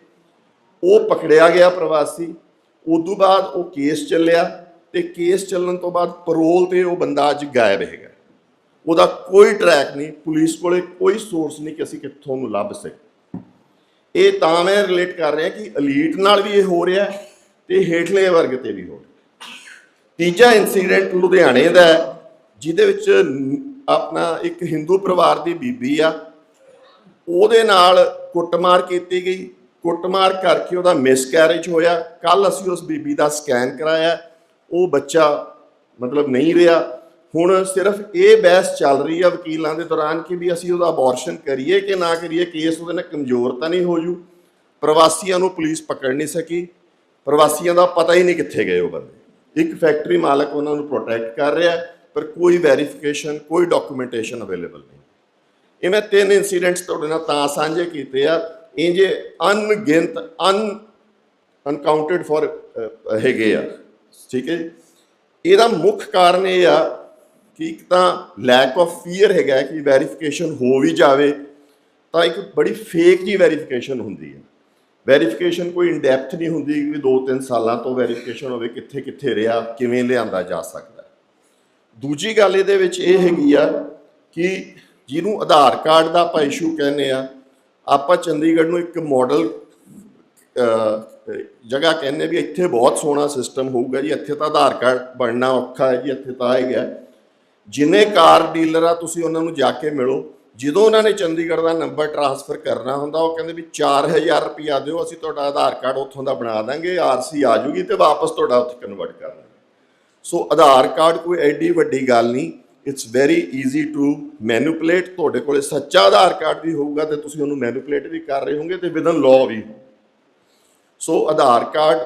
ਉਹ ਪਕੜਿਆ ਗਿਆ ਪ੍ਰਵਾਸੀ। ਉਦੋਂ ਬਾਅਦ ਉਹ ਕੇਸ ਚੱਲਿਆ ਤੇ ਕੇਸ ਚੱਲਣ ਤੋਂ ਬਾਅਦ ਪਰੋਲ ਤੇ ਉਹ ਬੰਦਾ ਅੱਜ ਗਾਇਬ ਹੈਗਾ। ਉਹਦਾ ਕੋਈ ਟਰੈਕ ਨਹੀਂ, ਪੁਲਿਸ ਕੋਲੇ ਕੋਈ ਸੋਰਸ ਨਹੀਂ ਕਿ ਅਸੀਂ ਕਿੱਥੋਂ ਉਹਨੂੰ ਲੱਭ ਸਕੇ ਇਹ ਤਾਂ ਮੈਂ ਰਿਲੇਟ ਕਰ ਰਿਹਾ ਕਿ ਅਲੀਟ ਨਾਲ ਵੀ ਇਹ ਹੋ ਰਿਹਾ ਹੈ ਤੇ ਹੇਠਲੇ ਵਰਗ ਤੇ ਵੀ ਹੋ ਰਿਹਾ ਤੀਜਾ ਇਨਸੀਡੈਂਟ ਲੁਧਿਆਣੇ ਦਾ ਜਿਹਦੇ ਵਿੱਚ ਆਪਣਾ ਇੱਕ ਹਿੰਦੂ ਪਰਿਵਾਰ ਦੀ ਬੀਬੀ ਆ ਉਹਦੇ ਨਾਲ ਕੁੱਟਮਾਰ ਕੀਤੀ ਗਈ। ਕੁੱਟਮਾਰ ਕਰਕੇ ਉਹਦਾ ਮਿਸਕੈਰੇਜ ਹੋਇਆ। ਕੱਲ ਅਸੀਂ ਉਸ ਬੀਬੀ ਦਾ ਸਕੈਨ ਕਰਾਇਆ। ਉਹ ਬੱਚਾ ਮਤਲਬ ਨਹੀਂ ਰਿਹਾ। ਹੁਣ ਸਿਰਫ ਇਹ ਬਹਿਸ ਚੱਲ ਰਹੀ ਆ ਵਕੀਲਾਂ ਦੇ ਦੌਰਾਨ ਕਿ ਵੀ ਅਸੀਂ ਉਹਦਾ ਅਬੋਰਸ਼ਨ ਕਰੀਏ ਕਿ ਨਾ ਕਰੀਏ ਕੇਸ ਉਹਦੇ ਨਾਲ ਕਮਜ਼ੋਰ ਤਾਂ ਨਹੀਂ ਹੋ ਜੂ। ਪ੍ਰਵਾਸੀਆਂ ਨੂੰ ਪੁਲਿਸ ਪਕੜ ਨਹੀਂ ਸਕੀ। ਪ੍ਰਵਾਸੀਆਂ ਦਾ ਪਤਾ ਹੀ ਨਹੀਂ ਕਿੱਥੇ ਗਏ ਉਹ ਬੰਦੇ। ਇੱਕ ਫੈਕਟਰੀ ਮਾਲਕ ਉਹਨਾਂ ਨੂੰ ਪ੍ਰੋਟੈਕਟ ਕਰ ਰਿਹਾ, ਪਰ ਕੋਈ ਵੈਰੀਫਿਕੇਸ਼ਨ ਕੋਈ ਡਾਕੂਮੈਂਟੇਸ਼ਨ ਅਵੇਲੇਬਲ ਨਹੀਂ। ਇਹ ਮੈਂ ਤਿੰਨ ਇਨਸੀਡੈਂਟਸ ਤੁਹਾਡੇ ਨਾਲ ਤਾਂ ਸਾਂਝੇ ਕੀਤੇ ਆ। ਇੰਜੇ ਅਨਗਿਣਤ ਅਨ ਅਨਕਾਊਂਟਡ ਫॉर ਹੈਗੇ ਆ। ਠੀਕ ਹੈ ਇਹਦਾ ਮੁੱਖ ਕਾਰਨ ਇਹ ਆ ਕਿ ਇੱਕ ਤਾਂ ਲੈਕ ਆਫ ਫੀਅਰ ਹੈਗਾ ਕਿ ਵੈਰੀਫਿਕੇਸ਼ਨ ਹੋ ਵੀ ਜਾਵੇ, ਤਾਂ ਇੱਕ ਬੜੀ ਫੇਕ ਜੀ ਵੈਰੀਫਿਕੇਸ਼ਨ ਹੁੰਦੀ ਹੈ। ਵੈਰੀਫਿਕੇਸ਼ਨ ਕੋਈ ਇਨ ਡੈਪਥ ਨਹੀਂ ਹੁੰਦੀ ਕਿ 2-3 ਸਾਲਾਂ ਤੋਂ ਵੈਰੀਫਿਕੇਸ਼ਨ ਹੋਵੇ, ਕਿੱਥੇ ਕਿੱਥੇ ਰਿਹਾ, ਕਿਵੇਂ ਲਿਆਂਦਾ ਜਾ ਸਕਦਾ। ਦੂਜੀ ਗੱਲ ਇਹਦੇ ਵਿੱਚ ਇਹ ਹੈਗੀ ਆ ਕਿ ਜਿਹਨੂੰ ਆਧਾਰ ਕਾਰਡ ਦਾ ਆਪਾਂ ਇਸ਼ੂ ਕਹਿੰਦੇ ਆ ਆਪਾਂ ਚੰਡੀਗੜ੍ਹ ਨੂੰ ਇੱਕ ਮਾਡਲ ਜਗ੍ਹਾ ਕਹਿੰਦੇ ਵੀ ਇੱਥੇ ਬਹੁਤ ਸੋਹਣਾ ਸਿਸਟਮ ਹੋਊਗਾ ਜੀ, ਇੱਥੇ ਤਾਂ ਆਧਾਰ ਕਾਰਡ ਬਣਨਾ ਔਖਾ ਹੈ ਜੀ, ਇੱਥੇ ਤਾਂ ਹੈਗਾ ਜਿੰਨੇ ਕਾਰ ਡੀਲਰ ਆ, ਤੁਸੀਂ ਉਹਨਾਂ ਨੂੰ ਜਾ ਕੇ ਮਿਲੋ, ਜਦੋਂ ਉਹਨਾਂ ਨੇ ਚੰਡੀਗੜ੍ਹ ਦਾ ਨੰਬਰ ਟ੍ਰਾਂਸਫਰ ਕਰਨਾ ਹੁੰਦਾ, ਉਹ ਕਹਿੰਦੇ ਵੀ 4000 ਰੁਪਇਆ ਦਿਓ, ਅਸੀਂ ਤੁਹਾਡਾ ਆਧਾਰ ਕਾਰਡ ਉੱਥੋਂ ਦਾ ਬਣਾ ਦਾਂਗੇ ਆਰਸੀ ਆ ਜੂਗੀ ਤੇ ਵਾਪਸ ਤੁਹਾਡਾ ਉੱਥੇ ਕਨਵਰਟ ਕਰ ਦਾਂਗੇ। ਸੋ ਆਧਾਰ ਕਾਰਡ ਕੋਈ ਐਡੀ ਵੱਡੀ ਗੱਲ ਨਹੀਂ it's very easy to manipulate ਤੁਹਾਡੇ ਕੋਲੇ ਸੱਚਾ ਆਧਾਰ ਕਾਰਡ ਵੀ ਹੋਊਗਾ ਤੇ ਤੁਸੀਂ ਉਹਨੂੰ ਮੈਨੂਪੂਲੇਟ ਵੀ ਕਰ ਰਹੇ ਹੋਗੇ ਤੇ ਵਿਦਨ ਲਾਅ ਵੀ। ਸੋ ਆਧਾਰ ਕਾਰਡ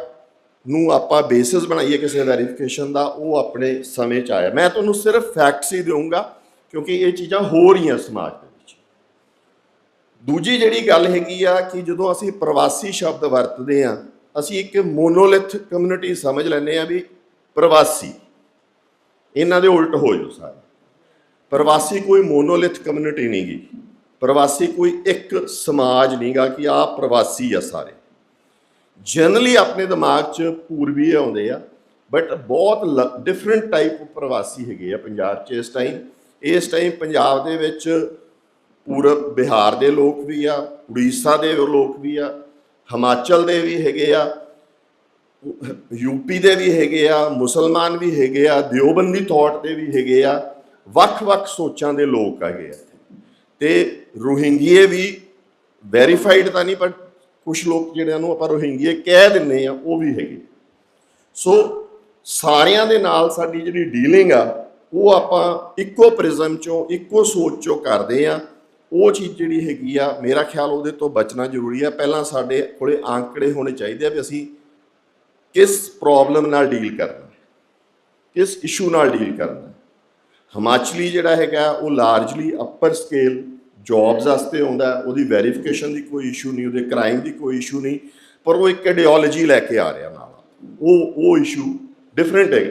ਨੂੰ ਆਪਾਂ ਬੇਸਿਸ ਬਣਾਈਏ ਕਿਸੇ ਵੈਰੀਫਿਕੇਸ਼ਨ ਦਾ, ਉਹ ਆਪਣੇ ਸਮੇਂ ਚ ਆਇਆ। ਮੈਂ ਤੁਹਾਨੂੰ ਸਿਰਫ ਫੈਕਟਸ ਹੀ ਦੇਵਾਂਗਾ ਕਿਉਂਕਿ ਇਹ ਚੀਜ਼ਾਂ ਹੋ ਰਹੀਆਂ ਸਮਾਜ ਦੇ ਵਿੱਚ। ਦੂਜੀ ਜਿਹੜੀ ਗੱਲ ਹੈਗੀ ਆ ਕਿ ਜਦੋਂ ਅਸੀਂ ਪ੍ਰਵਾਸੀ ਸ਼ਬਦ ਵਰਤਦੇ ਆ ਅਸੀਂ ਇੱਕ ਮੋਨੋਲਿਥ ਕਮਿਊਨਿਟੀ ਸਮਝ ਲੈਂਦੇ ਆ ਵੀ ਪ੍ਰਵਾਸੀ। ਇਹਨਾਂ ਦੇ ਉਲਟ ਹੋ ਜੋ ਸਾਰੇ। ਪ੍ਰਵਾਸੀ ਕੋਈ ਮੋਨੋਲਿਥ ਕਮਿਊਨਿਟੀ ਨਹੀਂ ਗੀ ਪ੍ਰਵਾਸੀ ਕੋਈ ਇੱਕ ਸਮਾਜ ਨਹੀਂਗਾ ਕਿ ਆ ਪ੍ਰਵਾਸੀ ਆ ਸਾਰੇ। ਜਨਰਲੀ ਆਪਣੇ ਦਿਮਾਗ 'ਚ ਪੂਰਬੀ ਆਉਂਦੇ ਆ ਬਟ ਬਹੁਤ ਡਿਫਰੈਂਟ ਟਾਈਪ ਪ੍ਰਵਾਸੀ ਹੈਗੇ ਆ ਪੰਜਾਬ 'ਚ ਇਸ ਟਾਈਮ ਇਸ ਟਾਈਮ ਪੰਜਾਬ ਦੇ ਵਿੱਚ ਪੂਰਬ ਬਿਹਾਰ ਦੇ ਲੋਕ ਵੀ ਆ, ਉੜੀਸਾ ਦੇ ਲੋਕ ਵੀ ਆ, ਹਿਮਾਚਲ ਦੇ ਵੀ ਹੈਗੇ ਆ ਯੂਪੀ ਦੇ ਵੀ ਹੈਗੇ ਆ, ਮੁਸਲਮਾਨ ਵੀ ਹੈਗੇ ਆ, ਦਿਓਬੰਦੀ ਥਾਟ ਦੇ ਵੀ ਹੈਗੇ ਆ। ਵੱਖ-ਵੱਖ ਸੋਚਾਂ ਦੇ ਲੋਕ ਹੈਗੇ ਆ ਤੇ ਰੋਹਿੰਗੀਏ ਵੀ ਵੈਰੀਫਾਈਡ ਤਾਂ ਨਹੀਂ, ਪਰ ਕੁਝ ਲੋਕ ਜਿਹੜਿਆਂ ਨੂੰ ਆਪਾਂ ਰੋਹਿੰਗੀਏ ਕਹਿ ਦਿੰਨੇ ਆ, ਉਹ ਵੀ ਹੈਗੇ। ਸੋ ਸਾਰਿਆਂ ਦੇ ਨਾਲ ਸਾਡੀ ਜਿਹੜੀ ਡੀਲਿੰਗ ਆ, ਉਹ ਆਪਾਂ ਇੱਕੋ ਪ੍ਰਿਜ਼ਮ ਚੋਂ, ਇੱਕੋ ਸੋਚ ਚੋਂ ਕਰਦੇ ਆ। ਉਹ ਚੀਜ਼ ਜਿਹੜੀ ਹੈਗੀ ਆ, ਮੇਰਾ ਖਿਆਲ ਉਹਦੇ ਤੋਂ ਬਚਣਾ ਜ਼ਰੂਰੀ ਆ। ਪਹਿਲਾਂ ਸਾਡੇ ਕੋਲੇ ਆંકੜੇ ਹੋਣੇ ਚਾਹੀਦੇ ਆ ਵੀ ਅਸੀਂ ਕਿਸ ਪ੍ਰੋਬਲਮ ਨਾਲ ਡੀਲ ਕਰਨਾ, ਕਿਸ ਇਸ਼ੂ ਨਾਲ ਡੀਲ ਕਰਨਾ। ਹਿਮਾਚਲੀ ਜਿਹੜਾ ਹੈਗਾ, ਉਹ ਲਾਰਜਲੀ ਅਪਰ ਸਕੇਲ ਜੌਬਸ ਵਾਸਤੇ ਆਉਂਦਾ ਉਹਦੀ ਵੈਰੀਫਿਕੇਸ਼ਨ ਦੀ ਕੋਈ ਇਸ਼ੂ ਨਹੀਂ, ਉਹਦੇ ਕ੍ਰਾਈਮ ਦੀ ਕੋਈ ਇਸ਼ੂ ਨਹੀਂ, ਪਰ ਉਹ ਇੱਕ ਆਈਡੀਓਲੋਜੀ ਲੈ ਕੇ ਆ ਰਿਹਾ ਨਾਲ। ਉਹ ਉਹ ਇਸ਼ੂ ਡਿਫਰੈਂਟ ਹੈ